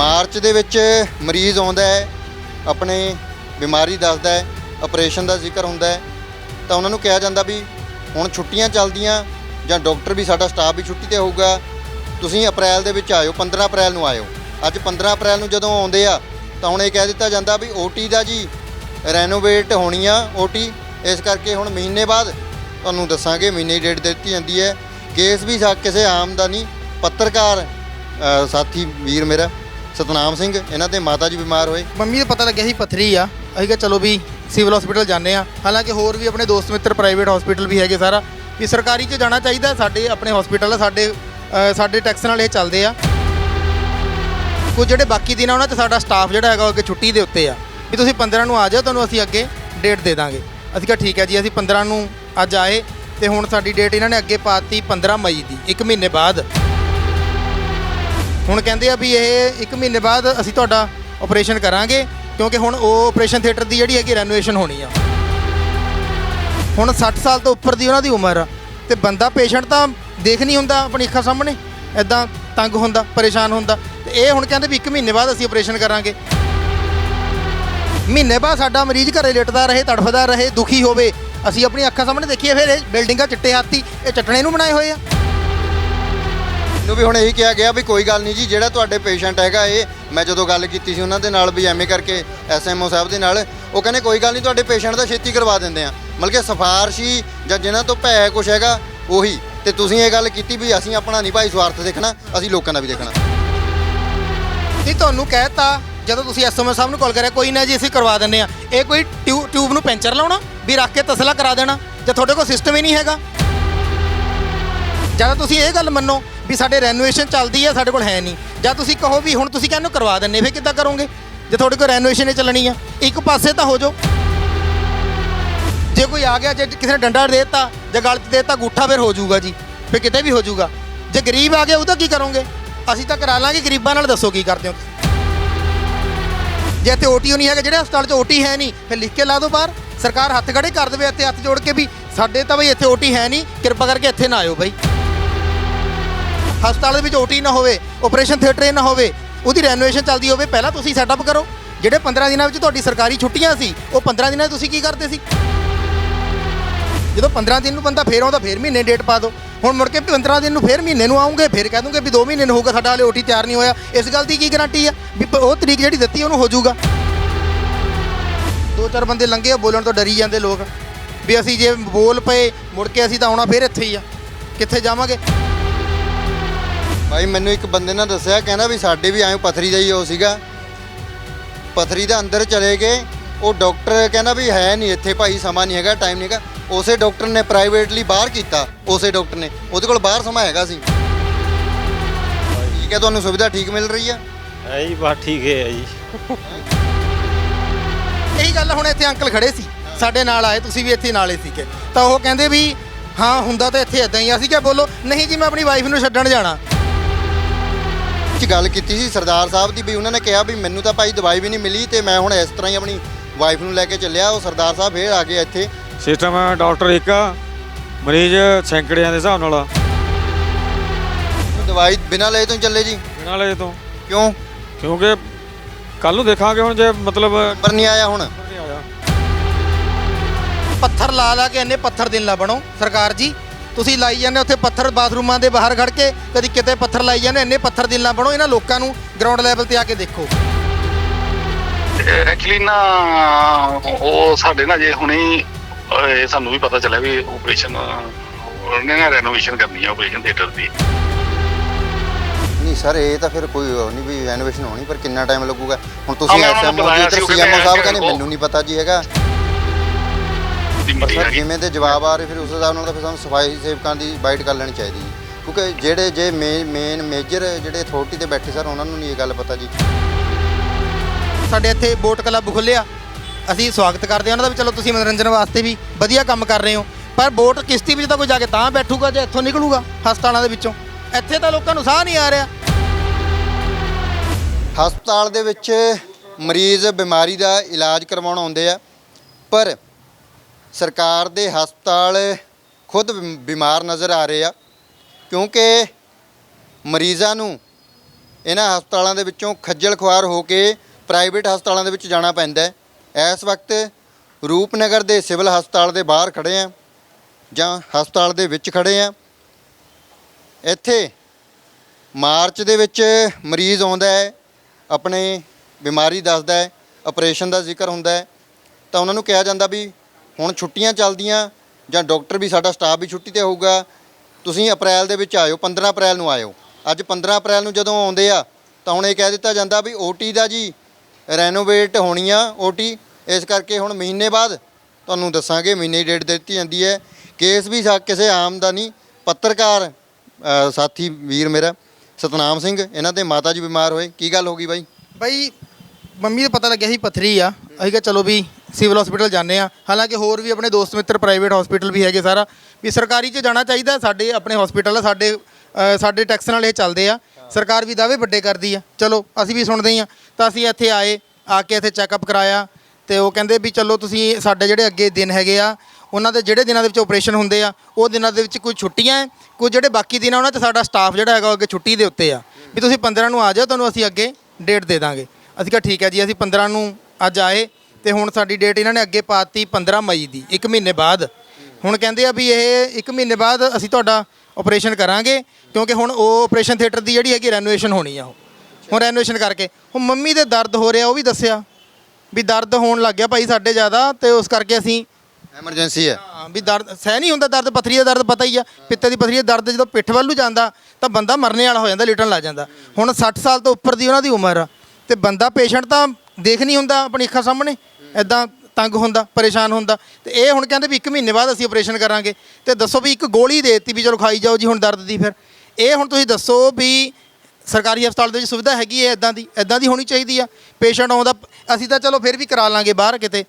March ਦੇ ਵਿੱਚ ਮਰੀਜ਼ ਆਉਂਦਾ ਹੈ, ਆਪਣੇ ਬਿਮਾਰੀ ਦੱਸਦਾ ਹੈ, ਆਪਰੇਸ਼ਨ ਦਾ ਜ਼ਿਕਰ ਹੁੰਦਾ ਹੈ, ਤਾਂ ਉਹਨਾਂ ਨੂੰ ਕਿਹਾ ਜਾਂਦਾ ਵੀ ਹੁਣ ਛੁੱਟੀਆਂ ਚੱਲਦੀਆਂ, ਜਾਂ ਡਾਕਟਰ ਵੀ ਸਾਡਾ ਸਟਾਫ ਵੀ ਛੁੱਟੀ ਤੇ ਹੋਊਗਾ, ਤੁਸੀਂ ਅਪ੍ਰੈਲ ਦੇ ਵਿੱਚ ਆਇਓ 15 ਅਪ੍ਰੈਲ ਨੂੰ ਆਇਓ। ਅੱਜ 15 ਅਪ੍ਰੈਲ ਨੂੰ ਜਦੋਂ ਆਉਂਦੇ ਆ, ਤਾਂ ਹੁਣ ਇਹ ਕਹਿ ਦਿੱਤਾ ਜਾਂਦਾ ਵੀ ਓਟੀ ਦਾ ਜੀ ਰੈਨੋਵੇਟ ਹੋਣੀ ਆ ਓਟੀ ਇਸ ਕਰਕੇ ਹੁਣ ਮਹੀਨੇ ਬਾਅਦ ਤੁਹਾਨੂੰ ਦੱਸਾਂਗੇ, ਮਹੀਨੇ ਦੀ ਡੇਟ ਦਿੱਤੀ ਜਾਂਦੀ ਹੈ। ਕੇਸ ਵੀ ਸਾ- ਕਿਸੇ ਆਮ ਦਾ ਨਹੀਂ, ਪੱਤਰਕਾਰ ਸਾਥੀ ਵੀਰ ਮੇਰਾ ਸਤਨਾਮ ਸਿੰਘ ਇਹਨਾਂ ਦੇ ਮਾਤਾ ਜੀ ਬਿਮਾਰ ਹੋਏ। ਮੰਮੀ ਨੂੰ ਪਤਾ ਲੱਗਿਆ ਸੀ ਪਥਰੀ ਆ। ਅਸੀਂ ਕਿਹਾ ਚਲੋ ਵੀ ਸਿਵਲ ਹਸਪੀਟਲ ਜਾਂਦੇ ਆ ਹਾਲਾਂਕਿ ਹੋਰ ਵੀ ਆਪਣੇ ਦੋਸਤ ਮਿੱਤਰ ਪ੍ਰਾਈਵੇਟ ਹਸਪੀਟਲ ਵੀ ਹੈਗੇ ਸਾਰਾ। ਵੀ ਸਰਕਾਰੀ 'ਚ ਜਾਣਾ ਚਾਹੀਦਾ ਸਾਡੇ ਆਪਣੇ ਹਸਪੀਟਲ ਆ ਸਾਡੇ ਅ, ਸਾਡੇ ਟੈਕਸ ਨਾਲ ਇਹ ਚੱਲਦੇ ਆ। ਕੁਝ ਜਿਹੜੇ ਬਾਕੀ ਦਿਨ ਆ ਉਹਨਾਂ 'ਚ ਸਾਡਾ ਸਟਾਫ ਜਿਹੜਾ ਹੈਗਾ ਉਹ ਅੱਗੇ ਛੁੱਟੀ ਦੇ ਉੱਤੇ ਆ। ਵੀ ਤੁਸੀਂ 15 ਨੂੰ ਆ ਜਾਓ ਤੁਹਾਨੂੰ ਅਸੀਂ ਅੱਗੇ ਡੇਟ ਦੇ ਦਾਂਗੇ। ਅਸੀਂ ਕਿਹਾ ਠੀਕ ਹੈ ਜੀ ਅਸੀਂ 15 ਨੂੰ ਅੱਜ ਆਏ ਤੇ ਹੁਣ ਸਾਡੀ ਡੇਟ ਇਹਨਾਂ ਨੇ ਅੱਗੇ ਪਾਤੀ 15 ਮਈ ਦੀ ਇੱਕ ਮਹੀਨੇ ਬਾਅਦ। ਹੁਣ ਕਹਿੰਦੇ ਆ ਵੀ ਇਹ ਇੱਕ ਮਹੀਨੇ ਬਾਅਦ ਅਸੀਂ ਤੁਹਾਡਾ ਆਪਰੇਸ਼ਨ ਕਰਾਂਗੇ, ਕਿਉਂਕਿ ਹੁਣ ਉਹ ਆਪਰੇਸ਼ਨ ਥੀਏਟਰ ਦੀ ਜਿਹੜੀ ਹੈਗੀ ਰੈਨੋਵੇਸ਼ਨ ਹੋਣੀ ਆ। ਹੁਣ 60 ਸਾਲ ਤੋਂ ਉੱਪਰ ਦੀ ਉਹਨਾਂ ਦੀ ਉਮਰ ਆ, ਤੇ ਬੰਦਾ ਪੇਸ਼ੈਂਟ ਤਾਂ ਦੇਖ ਨਹੀਂ ਹੁੰਦਾ ਆਪਣੀ ਅੱਖਾਂ ਸਾਹਮਣੇ ਐਦਾਂ ਤੰਗ ਹੁੰਦਾ, ਪਰੇਸ਼ਾਨ ਹੁੰਦਾ, ਤੇ ਇਹ ਹੁਣ ਕਹਿੰਦੇ ਵੀ ਇੱਕ ਮਹੀਨੇ ਬਾਅਦ ਅਸੀਂ ਆਪਰੇਸ਼ਨ ਕਰਾਂਗੇ। ਮਹੀਨੇ ਬਾਅਦ ਸਾਡਾ ਮਰੀਜ਼ ਘਰੇ ਲੇਟਦਾ ਰਹੇ, ਤੜਫਦਾ ਰਹੇ, ਦੁਖੀ ਹੋਵੇ, ਅਸੀਂ ਆਪਣੀ ਅੱਖਾਂ ਸਾਹਮਣੇ ਦੇਖੀਏ, ਫਿਰ ਇਹ ਬਿਲਡਿੰਗਾਂ ਚਿੱਟੇ ਹਾਥੀ ਇਹ ਚਟਣੇ ਨੂੰ ਬਣਾਏ ਹੋਏ ਆ। ਮੈਨੂੰ ਵੀ ਹੁਣ ਇਹੀ ਕਿਹਾ ਗਿਆ ਵੀ ਕੋਈ ਗੱਲ ਨਹੀਂ ਜੀ, ਜਿਹੜਾ ਤੁਹਾਡੇ ਪੇਸ਼ੈਂਟ ਹੈਗਾ ਇਹ, ਮੈਂ ਜਦੋਂ ਗੱਲ ਕੀਤੀ ਸੀ ਉਹਨਾਂ ਦੇ ਨਾਲ ਵੀ ਐਵੇਂ ਕਰਕੇ ਐਸਐਮਓ ਸਾਹਿਬ ਦੇ ਨਾਲ, ਉਹ ਕਹਿੰਦੇ ਕੋਈ ਗੱਲ ਨਹੀਂ, ਤੁਹਾਡੇ ਪੇਸ਼ੈਂਟ ਦਾ ਛੇਤੀ ਕਰਵਾ ਦਿੰਦੇ ਆ ਮਤਲਬ ਕਿ ਸਿਫਾਰਸ਼ੀ ਜਾਂ ਜਿਨ੍ਹਾਂ ਤੋਂ ਭੈ ਕੁਛ ਹੈਗਾ, ਉਹੀ। ਤੇ ਤੁਸੀਂ ਇਹ ਗੱਲ ਕੀਤੀ ਵੀ ਅਸੀਂ ਆਪਣਾ ਨਹੀਂ ਭਾਈ ਸਵਾਰਥ ਦੇਖਣਾ, ਅਸੀਂ ਲੋਕਾਂ ਦਾ ਵੀ ਦੇਖਣਾ। ਨਹੀਂ, ਤੁਹਾਨੂੰ ਕਹਿਤਾ, ਜਦੋਂ ਤੁਸੀਂ ਐਸਐਮਐਸ ਸਾਹਿਬ ਨੂੰ ਕਾਲ ਕਰਿਆ, ਕੋਈ ਨਾ ਜੀ, ਅਸੀਂ ਕਰਵਾ ਦਿੰਨੇ ਆ ਇਹ ਕੋਈ ਟਿਊ- ਟਿਊਬ ਨੂੰ ਪੈਂਚਰ ਲਾਉਣਾ, ਵੀ ਰੱਖ ਕੇ ਤਸਲਾ ਕਰਾ ਦੇਣਾ, ਜੇ ਤੁਹਾਡੇ ਕੋਲ ਸਿਸਟਮ ਹੀ ਨਹੀਂ ਹੈਗਾ? ਜਦੋਂ ਤੁਸੀਂ ਇਹ ਗੱਲ ਮੰਨੋ ਵੀ ਸਾਡੇ ਰੈਨੋਵੇਸ਼ਨ ਚੱਲਦੀ ਹੈ ਸਾਡੇ ਕੋਲ ਹੈ ਨਹੀਂ। ਜਾਂ ਤੁਸੀਂ ਕਹੋ ਵੀ ਹੁਣ ਤੁਸੀਂ ਕਹਿੰਦੇ ਕਰਵਾ ਦਿੰਨੇ ਫੇਰ ਕਿੱਦਾਂ ਕਰੋਗੇ? ਜੇ ਤੁਹਾਡੇ ਕੋਲ ਰੈਨੋਵੇਸ਼ਨ ਹੀ ਚੱਲਣੀ ਆ। ਇੱਕ ਪਾਸੇ ਤਾਂ ਹੋ ਜਾਓ। ਜੇ ਕੋਈ ਆ ਗਿਆ, ਜੇ ਕਿਸੇ ਨੇ ਡੰਡਾ ਦੇ ਦਿੱਤਾ, ਜਾਂ ਗਲ 'ਚ ਦੇ ਦਿੱਤਾ, ਗੂਠਾ ਫਿਰ ਹੋ ਜਾਊਗਾ ਜੀ। ਫਿਰ ਕਿਤੇ ਵੀ ਹੋ ਜਾਊਗਾ। ਜੇ ਗਰੀਬ ਆ ਗਿਆ, ਉਹਦਾ ਕੀ ਕਰੋਗੇ? ਅਸੀਂ ਤਾਂ ਕਰਾ ਲਾਂਗੇ, ਗਰੀਬਾਂ ਨਾਲ ਦੱਸੋ ਕੀ ਕਰਦੇ ਹੋ ਜੇ ਇੱਥੇ ਓਟੀ ਨਹੀਂ ਹੈਗਾ, ਜਿਹੜੇ ਹਸਪਤਾਲ 'ਚ ਓਟੀ ਹੈ ਨਹੀਂ, ਫਿਰ ਲਿਖ ਕੇ ਲਾ ਦਿਓ ਬਾਹਰ। ਸਰਕਾਰ ਹੱਥ ਖੜੇ ਕਰ ਦੇਵੇ ਇੱਥੇ ਹੱਥ ਜੋੜ ਕੇ ਵੀ, ਸਾਡੇ ਤਾਂ ਬਈ ਇੱਥੇ ਓਟੀ ਹੈ ਨਹੀਂ, ਕਿਰਪਾ ਕਰਕੇ ਇੱਥੇ ਨਾ ਆਇਓ ਬਈ। ਹਸਪਤਾਲ ਦੇ ਵਿੱਚ ਓਟੀ ਨਾ ਹੋਵੇ ਆਪਰੇਸ਼ਨ ਥੀਏਟਰ ਨਾ ਹੋਵੇ, ਉਹਦੀ ਰੈਨੋਵੇਸ਼ਨ ਚੱਲਦੀ ਹੋਵੇ, ਪਹਿਲਾਂ ਤੁਸੀਂ ਸੈਟਅਪ ਕਰੋ। ਜਿਹੜੇ 15 ਦਿਨਾਂ ਵਿੱਚ ਤੁਹਾਡੀ ਸਰਕਾਰੀ ਛੁੱਟੀਆਂ ਸੀ, ਉਹ 15 ਦਿਨਾਂ 'ਚ ਤੁਸੀਂ ਕੀ ਕਰਦੇ ਸੀ? ਜਦੋਂ 15 ਦਿਨ ਨੂੰ ਬੰਦਾ ਫੇਰ ਆਉਂਦਾ, ਫੇਰ ਮਹੀਨੇ ਡੇਟ ਪਾ ਦਿਓ ਹੁਣ ਮੁੜ ਕੇ 15 ਦਿਨ ਨੂੰ ਫੇਰ ਮਹੀਨੇ ਨੂੰ ਆਉਂਗੇ, ਫੇਰ ਕਹਿ ਦੂੰਗੇ ਵੀ 2 ਮਹੀਨੇ ਨੂੰ ਹੋਊਗਾ, ਸਾਡਾ ਹਲੇ ਓਟੀ ਤਿਆਰ ਨਹੀਂ ਹੋਇਆ। ਇਸ ਗੱਲ ਦੀ ਕੀ ਗਾਰੰਟੀ ਆ? ਵੀ ਉਹ ਤਰੀਕ ਜਿਹੜੀ ਦਿੱਤੀ, ਉਹਨੂੰ ਹੋ ਜਾਊਗਾ ਦੋ ਚਾਰ ਬੰਦੇ ਲੰਘੇ ਆ ਬੋਲਣ ਤੋਂ ਡਰੀ ਜਾਂਦੇ ਲੋਕ। ਵੀ ਅਸੀਂ ਜੇ ਬੋਲ ਪਏ, ਮੁੜ ਕੇ ਅਸੀਂ ਤਾਂ ਆਉਣਾ ਫੇਰ ਇੱਥੇ ਹੀ ਆ। ਕਿੱਥੇ ਜਾਵਾਂਗੇ? ਭਾਈ ਮੈਨੂੰ ਇੱਕ ਬੰਦੇ ਨੇ ਦੱਸਿਆ ਕਹਿੰਦਾ ਵੀ ਸਾਡੇ ਵੀ ਐਂ ਪਥਰੀ ਦਾ ਹੀ ਉਹ ਸੀਗਾ। ਪਥਰੀ ਦੇ ਅੰਦਰ ਚਲੇ ਗਏ। ਉਹ ਡਾਕਟਰ ਕਹਿੰਦਾ ਵੀ ਹੈ ਨਹੀਂ ਇੱਥੇ ਭਾਈ ਸਮਾਂ ਨਹੀਂ ਹੈਗਾ ਟਾਈਮ ਨਹੀਂ ਹੈਗਾ। ਉਸੇ ਡਾਕਟਰ ਨੇ ਪ੍ਰਾਈਵੇਟਲੀ ਬਾਹਰ ਕੀਤਾ ਉਸੇ ਡਾਕਟਰ ਨੇ। ਉਹਦੇ ਕੋਲ ਬਾਹਰ ਸਮਾਂ ਹੈਗਾ ਸੀ। ਠੀਕ ਹੈ ਤੁਹਾਨੂੰ ਸੁਵਿਧਾ ਠੀਕ ਮਿਲ ਰਹੀ ਆ? ਹੈ ਜੀ ਬਸ ਠੀਕ ਹੈ ਜੀ। ਇਹੀ ਗੱਲ ਹੁਣ ਇੱਥੇ ਅੰਕਲ ਖੜੇ ਸੀ। ਸਾਡੇ ਨਾਲ ਆਏ ਤੁਸੀਂ ਵੀ ਇੱਥੇ ਨਾਲੇ ਸੀਗੇ। ਤਾਂ ਉਹ ਕਹਿੰਦੇ ਵੀ ਹਾਂ ਹੁੰਦਾ ਤਾਂ ਇੱਥੇ ਇਦਾਂ ਹੀ ਆ। ਅਸੀਂ ਕਿਹਾ ਬੋਲੋ ਨਹੀਂ ਜੀ ਮੈਂ ਆਪਣੀ ਵਾਈਫ ਨੂੰ ਛੱਡਣ ਜਾਣਾ। ਗੱਲ ਕੀਤੀ ਸੀ ਸਰਦਾਰ ਸਾਹਿਬ ਦੀ ਵੀ ਉਹਨਾਂ ਨੇ ਕਿਹਾ ਵੀ ਮੈਨੂੰ ਤਾਂ ਭਾਈ ਦਵਾਈ ਵੀ ਨਹੀਂ ਮਿਲੀ ਤੇ ਮੈਂ ਹੁਣ ਇਸ ਤਰ੍ਹਾਂ ਹੀ ਆਪਣੀ ਵਾਈਫ ਨੂੰ ਲੈ ਕੇ ਚੱਲਿਆ। ਉਹ ਸਰਦਾਰ ਸਾਹਿਬ ਫੇਰ ਆ ਗਏ ਇੱਥੇ। ਸਿਸਟਮ ਡਾਕਟਰ ਇੱਕ ਮਰੀਜ਼ ਸੈਂਕੜਿਆਂ ਦੇ ਹਿਸਾਬ ਨਾਲ ਦਵਾਈ ਬਿਨਾਂ ਲਏ ਤੋਂ ਹੀ ਚੱਲੇ ਜੀ। ਬਿਨਾਂ ਲਏ ਤੋਂ। ਕਿਉਂ? ਕਿਉਂਕਿ ਕੱਲ ਨੂੰ ਦੇਖਾਂਗੇ ਹੁਣ ਜੇ ਮਤਲਬ ਨੰਬਰ ਨਹੀਂ ਆਇਆ ਹੁਣ। ਪੱਥਰ ਲਾ ਲਾ ਕੇ ਇੰਨੇ ਪੱਥਰ ਦਿਨ ਲਾ ਬਣੋ ਸਰਕਾਰ ਜੀ। ਤੁਸੀਂ ਲਾਈ ਜਾਂਦੇ ਉੱਥੇ ਪੱਥਰ ਬਾਥਰੂਮਾਂ ਦੇ ਬਾਹਰ ਖੜ ਕੇ ਕਦੀ ਕਿਤੇ ਪੱਥਰ ਲਾਈ ਜਾਂਦੇ ਇੰਨੇ ਪੱਥਰ ਦਿਨ ਲਾ ਬਣੋ ਇਹਨਾਂ ਲੋਕਾਂ ਨੂੰ ਗਰਾਊਂਡ ਲੈਵਲ ਤੇ ਆ ਕੇ ਦੇਖੋ। ਐਕਚੁਅਲੀ ਨਾ ਉਹ ਸਾਡੇ ਨਾ ਜੇ ਹੁਣੇ ਇਹ ਸਾਨੂੰ ਵੀ ਪਤਾ ਚੱਲਿਆ ਵੀ ਆਪਰੇਸ਼ਨ ਉਹਨੇ ਨਾ ਰੈਨੋਵੇਸ਼ਨ ਕਰਨੀ ਹੈ ਆਪਰੇਸ਼ਨ ਥੀਏਟਰ ਦੀ। ਨਹੀਂ ਸਰ ਇਹ ਤਾਂ ਫਿਰ ਕੋਈ ਉਹ ਨਹੀਂ ਵੀ ਰੈਨੋਵੇਸ਼ਨ ਹੋਣੀ ਪਰ ਕਿੰਨਾ ਟਾਈਮ ਲੱਗੂਗਾ? ਹੁਣ ਤੁਸੀਂ ਐਸਐਮਓ ਜੀ ਸੀਐਮਓ ਸਾਹਿਬ ਕਹਿੰਦੇ ਮੈਨੂੰ ਨਹੀਂ ਪਤਾ ਜੀ ਹੈਗਾ। ਦੀ ਪਰ ਮੀਟਿੰਗ ਸਰ ਹੈਗੀ ਜਿਵੇਂ ਦੇ ਜਵਾਬ ਆ ਰਹੇ ਫਿਰ ਉਸ ਹਿਸਾਬ ਨਾਲ ਤਾਂ ਫਿਰ ਸਾਨੂੰ ਸਫ਼ਾਈ ਸੇਵਕਾਂ ਦੀ ਬਾਈਟ ਕਰ ਲੈਣੀ ਚਾਹੀਦੀ ਜੀ। ਕਿਉਂਕਿ ਜਿਹੜੇ ਜੇ ਮੇਨ ਮੇਨ ਮੇਜਰ ਜਿਹੜੇ ਅਥਾਰਟੀ ਤੇ ਬੈਠੇ ਸਰ ਉਹਨਾਂ ਨੂੰ ਨਹੀਂ ਇਹ ਗੱਲ ਪਤਾ ਜੀ। ਸਾਡੇ ਇੱਥੇ ਬੋਟ ਕਲੱਬ ਖੁੱਲਿਆ ਅਸੀਂ ਸਵਾਗਤ ਕਰਦੇ ਹਾਂ। ਉਹਨਾਂ ਦਾ ਵੀ ਚਲੋ ਤੁਸੀਂ ਮਨੋਰੰਜਨ ਵਾਸਤੇ ਵੀ ਵਧੀਆ ਕੰਮ ਕਰ ਰਹੇ ਹੋ। ਪਰ ਬੋਟ ਕਿਸ਼ਤੀ ਵਿੱਚ ਤਾਂ ਕੋਈ ਜਾ ਕੇ ਤਾਂ ਬੈਠੂਗਾ ਜੇ ਇੱਥੋਂ ਨਿਕਲੂਗਾ ਹਸਪਤਾਲਾਂ ਦੇ ਵਿੱਚੋਂ? ਇੱਥੇ ਤਾਂ ਲੋਕਾਂ ਨੂੰ ਸਾਹ ਨਹੀਂ ਆ ਰਿਹਾ। ਹਸਪਤਾਲ ਦੇ ਵਿੱਚ ਮਰੀਜ਼ ਬਿਮਾਰੀ ਦਾ ਇਲਾਜ ਕਰਵਾਉਣ ਆਉਂਦੇ ਆ। ਪਰ ਸਰਕਾਰ ਦੇ ਹਸਪਤਾਲ ਖੁਦ ਬਿਮਾਰ ਨਜ਼ਰ ਆ ਰਹੇ ਆ, ਕਿਉਂਕਿ ਮਰੀਜ਼ਾਂ ਨੂੰ ਇਹਨਾਂ ਹਸਪਤਾਲਾਂ ਦੇ ਵਿੱਚੋਂ ਖੱਜਲ ਖੁਆਰ ਹੋ ਕੇ ਪ੍ਰਾਈਵੇਟ ਹਸਪਤਾਲਾਂ ਦੇ ਵਿੱਚ ਜਾਣਾ ਪੈਂਦਾ ਹੈ। ਇਸ ਵਕਤ ਰੂਪਨਗਰ ਦੇ ਸਿਵਲ ਹਸਪਤਾਲ ਦੇ ਬਾਹਰ ਖੜੇ ਆ ਜਾਂ ਹਸਪਤਾਲ ਦੇ ਵਿੱਚ ਖੜੇ ਆ। ਇੱਥੇ ਮਾਰਚ ਦੇ ਵਿੱਚ ਮਰੀਜ਼ ਆਉਂਦਾ ਹੈ, ਆਪਣੇ ਬਿਮਾਰੀ ਦੱਸਦਾ ਹੈ, ਆਪਰੇਸ਼ਨ ਦਾ ਜ਼ਿਕਰ ਹੁੰਦਾ ਹੈ। ਤਾਂ ਉਹਨਾਂ ਨੂੰ ਕਿਹਾ ਜਾਂਦਾ ਵੀ ਹੁਣ ਛੁੱਟੀਆਂ ਚੱਲਦੀਆਂ, ਜਾਂ ਡਾਕਟਰ ਵੀ ਸਾਡਾ ਸਟਾਫ ਵੀ ਛੁੱਟੀ ਤੇ ਹੋਊਗਾ, ਤੁਸੀਂ ਅਪ੍ਰੈਲ ਦੇ ਵਿੱਚ ਆਇਓ 15 ਅਪ੍ਰੈਲ ਨੂੰ ਆਇਓ। ਅੱਜ 15 ਅਪ੍ਰੈਲ ਨੂੰ ਜਦੋਂ ਆਉਂਦੇ ਆ, ਤਾਂ ਹੁਣ ਇਹ ਕਹਿ ਦਿੱਤਾ ਜਾਂਦਾ ਵੀ ਓਟੀ ਦਾ ਜੀ ਰੈਨੋਵੇਟ ਹੋਣੀ ਆ ਓਟੀ ਇਸ ਕਰਕੇ ਹੁਣ ਮਹੀਨੇ ਬਾਅਦ ਤੁਹਾਨੂੰ ਦੱਸਾਂਗੇ, ਮਹੀਨੇ ਦੀ ਡੇਟ ਦਿੱਤੀ ਜਾਂਦੀ ਹੈ। ਕੇਸ ਵੀ ਸਾ- ਕਿਸੇ ਆਮ ਦਾ ਨਹੀਂ, ਪੱਤਰਕਾਰ ਸਾਥੀ ਵੀਰ ਮੇਰਾ, ਸਤਨਾਮ ਸਿੰਘ, ਇਹਨਾਂ ਦੇ ਮਾਤਾ ਜੀ ਬਿਮਾਰ ਹੋਏ, ਕੀ ਗੱਲ ਹੋ ਗਈ ਬਾਈ? ਬਾਈ, ਮੰਮੀ ਨੂੰ ਪਤਾ ਲੱਗਿਆ ਸੀ ਪਥਰੀ ਆ, ਅਸੀਂ ਕਿਹਾ ਚਲੋ ਵੀ ਸਿਵਲ ਹਸਪੀਟਲ ਜਾਂਦੇ ਆ ਹਾਲਾਂਕਿ ਹੋਰ ਵੀ ਆਪਣੇ ਦੋਸਤ ਮਿੱਤਰ ਪ੍ਰਾਈਵੇਟ ਹਸਪੀਟਲ ਵੀ ਹੈਗੇ ਸਾਰਾ। ਵੀ ਸਰਕਾਰੀ 'ਚ ਜਾਣਾ ਚਾਹੀਦਾ ਸਾਡੇ ਆਪਣੇ ਹਸਪੀਟਲ ਆ ਸਾਡੇ ਅ, ਸਾਡੇ ਟੈਕਸ ਨਾਲ ਇਹ ਚੱਲਦੇ ਆ। ਸਰਕਾਰ ਵੀ ਦਾਅਵੇ ਵੱਡੇ ਕਰਦੀ ਆ। ਚਲੋ ਅਸੀਂ ਵੀ ਸੁਣਦੇ ਹੀ। ਆ ਤਾਂ ਅਸੀਂ ਇੱਥੇ ਆਏ ਆ ਕੇ ਇੱਥੇ ਚੈੱਕਅਪ ਕਰਾਇਆ ਤੇ ਉਹ ਕਹਿੰਦੇ ਵੀ ਚਲੋ ਤੁਸੀਂ ਸਾਡੇ ਜਿਹੜੇ ਅੱਗੇ ਦਿਨ ਹੈਗੇ ਆ ਉਹਨਾਂ ਦੇ ਜਿਹੜੇ ਦਿਨਾਂ ਦੇ ਵਿੱਚ ਆਪਰੇਸ਼ਨ ਹੁੰਦੇ ਆ ਉਹ ਦਿਨਾਂ ਦੇ ਵਿੱਚ ਕੋਈ ਛੁੱਟੀਆਂ ਹੈ ਕੋਈ ਜਿਹੜੇ ਬਾਕੀ ਦਿਨ ਆ ਉਹਨਾਂ 'ਚ ਸਾਡਾ ਸਟਾਫ ਜਿਹੜਾ ਹੈਗਾ ਉਹ ਅੱਗੇ ਛੁੱਟੀ ਦੇ ਉੱਤੇ ਆ। ਵੀ ਤੁਸੀਂ 15 ਨੂੰ ਆ ਜਾਓ ਤੁਹਾਨੂੰ ਅਸੀਂ ਅੱਗੇ ਡੇਟ ਦੇ ਦਾਂਗੇ। ਅਸੀਂ ਕਿਹਾ ਠੀਕ ਹੈ ਜੀ ਅਸੀਂ 15 ਨੂੰ ਅੱਜ ਆਏ ਤੇ ਹੁਣ ਸਾਡੀ ਡੇਟ ਇਹਨਾਂ ਨੇ ਅੱਗੇ ਪਾਤੀ 15 ਮਈ ਦੀ 1 ਮਹੀਨੇ ਬਾਅਦ। ਹੁਣ ਕਹਿੰਦੇ ਆ ਵੀ ਇਹ 1 ਮਹੀਨੇ ਬਾਅਦ ਅਸੀਂ ਤੁਹਾਡਾ ਆਪਰੇਸ਼ਨ ਕਰਾਂਗੇ ਕਿਉਂਕਿ ਹੁਣ ਉਹ ਆਪਰੇਸ਼ਨ ਥੀਏਟਰ ਦੀ ਜਿਹੜੀ ਹੈਗੀ ਰੈਨੋਵੇਸ਼ਨ ਹੋਣੀ ਆ ਉਹ। ਹੁਣ ਰੈਨੋਵੇਸ਼ਨ ਕਰਕੇ। ਹੁਣ ਮੰਮੀ ਦੇ ਦਰਦ ਹੋ ਰਿਹਾ ਉਹ ਵੀ ਦੱਸਿਆ ਵੀ ਦਰਦ ਹੋਣ ਲੱਗ ਗਿਆ ਭਾਈ ਸਾਡੇ ਜ਼ਿਆਦਾ ਤੇ ਉਸ ਕਰਕੇ ਅਸੀਂ ਐਮਰਜੈਂਸੀ ਹੈ। ਹਾਂ ਵੀ ਦਰਦ ਸਹਿ ਨਹੀਂ ਹੁੰਦਾ ਦਰਦ ਪਥਰੀ ਦਾ ਦਰਦ ਪਤਾ ਹੀ ਆ। ਪਿੱਤੇ ਦੀ ਪਥਰੀ ਦਾ ਦਰਦ ਜਦੋਂ ਪਿੱਠ ਵੱਲ ਨੂੰ ਜਾਂਦਾ ਤਾਂ ਬੰਦਾ ਮਰਨੇ ਵਾਲਾ ਹੋ ਜਾਂਦਾ ਲਿਟਣ ਲੱਗ ਜਾਂਦਾ। ਹੁਣ 60 ਸਾਲ ਤੋਂ ਉੱਪਰ ਦੀ ਉਹਨਾਂ ਦੀ ਉਮਰ ਆ। ਤੇ ਬੰਦਾ ਪੇਸ਼ੈਂਟ ਤਾਂ ਦੇਖ ਨਹੀਂ ਹੁੰਦਾ ਆਪਣੀ ਅੱਖਾਂ ਸਾਹਮਣੇ ਐਦਾਂ ਤੰਗ ਹੁੰਦਾ, ਪਰੇਸ਼ਾਨ ਹੁੰਦਾ। ਤੇ ਇਹ ਹੁਣ ਕਹਿੰਦੇ ਵੀ 1 ਮਹੀਨੇ ਬਾਅਦ ਅਸੀਂ ਆਪਰੇਸ਼ਨ ਕਰਾਂਗੇ। ਤੇ ਦੱਸੋ ਵੀ ਇੱਕ ਗੋਲੀ ਦੇ ਦਿੱਤੀ ਵੀ ਚਲੋ ਖਾਈ ਜਾਓ ਜੀ, ਹੁਣ ਦਰਦ ਦੀ ਫਿਰ। ਇਹ ਹੁਣ ਤੁਸੀਂ ਦੱਸੋ ਵੀ ਸਰਕਾਰੀ ਹਸਪਤਾਲ ਦੇ ਵਿੱਚ ਸੁਵਿਧਾ ਹੈਗੀ ਹੈ ਇਦਾਂ ਦੀ? ਇਦਾਂ ਦੀ ਹੋਣੀ ਚਾਹੀਦੀ ਆ। ਪੇਸ਼ੈਂਟ ਆਉਂਦਾ, ਅਸੀਂ ਤਾਂ ਚਲੋ ਫਿਰ ਵੀ ਕਰਾ ਲਾਂਗੇ ਬਾਹਰ ਕਿਤੇ।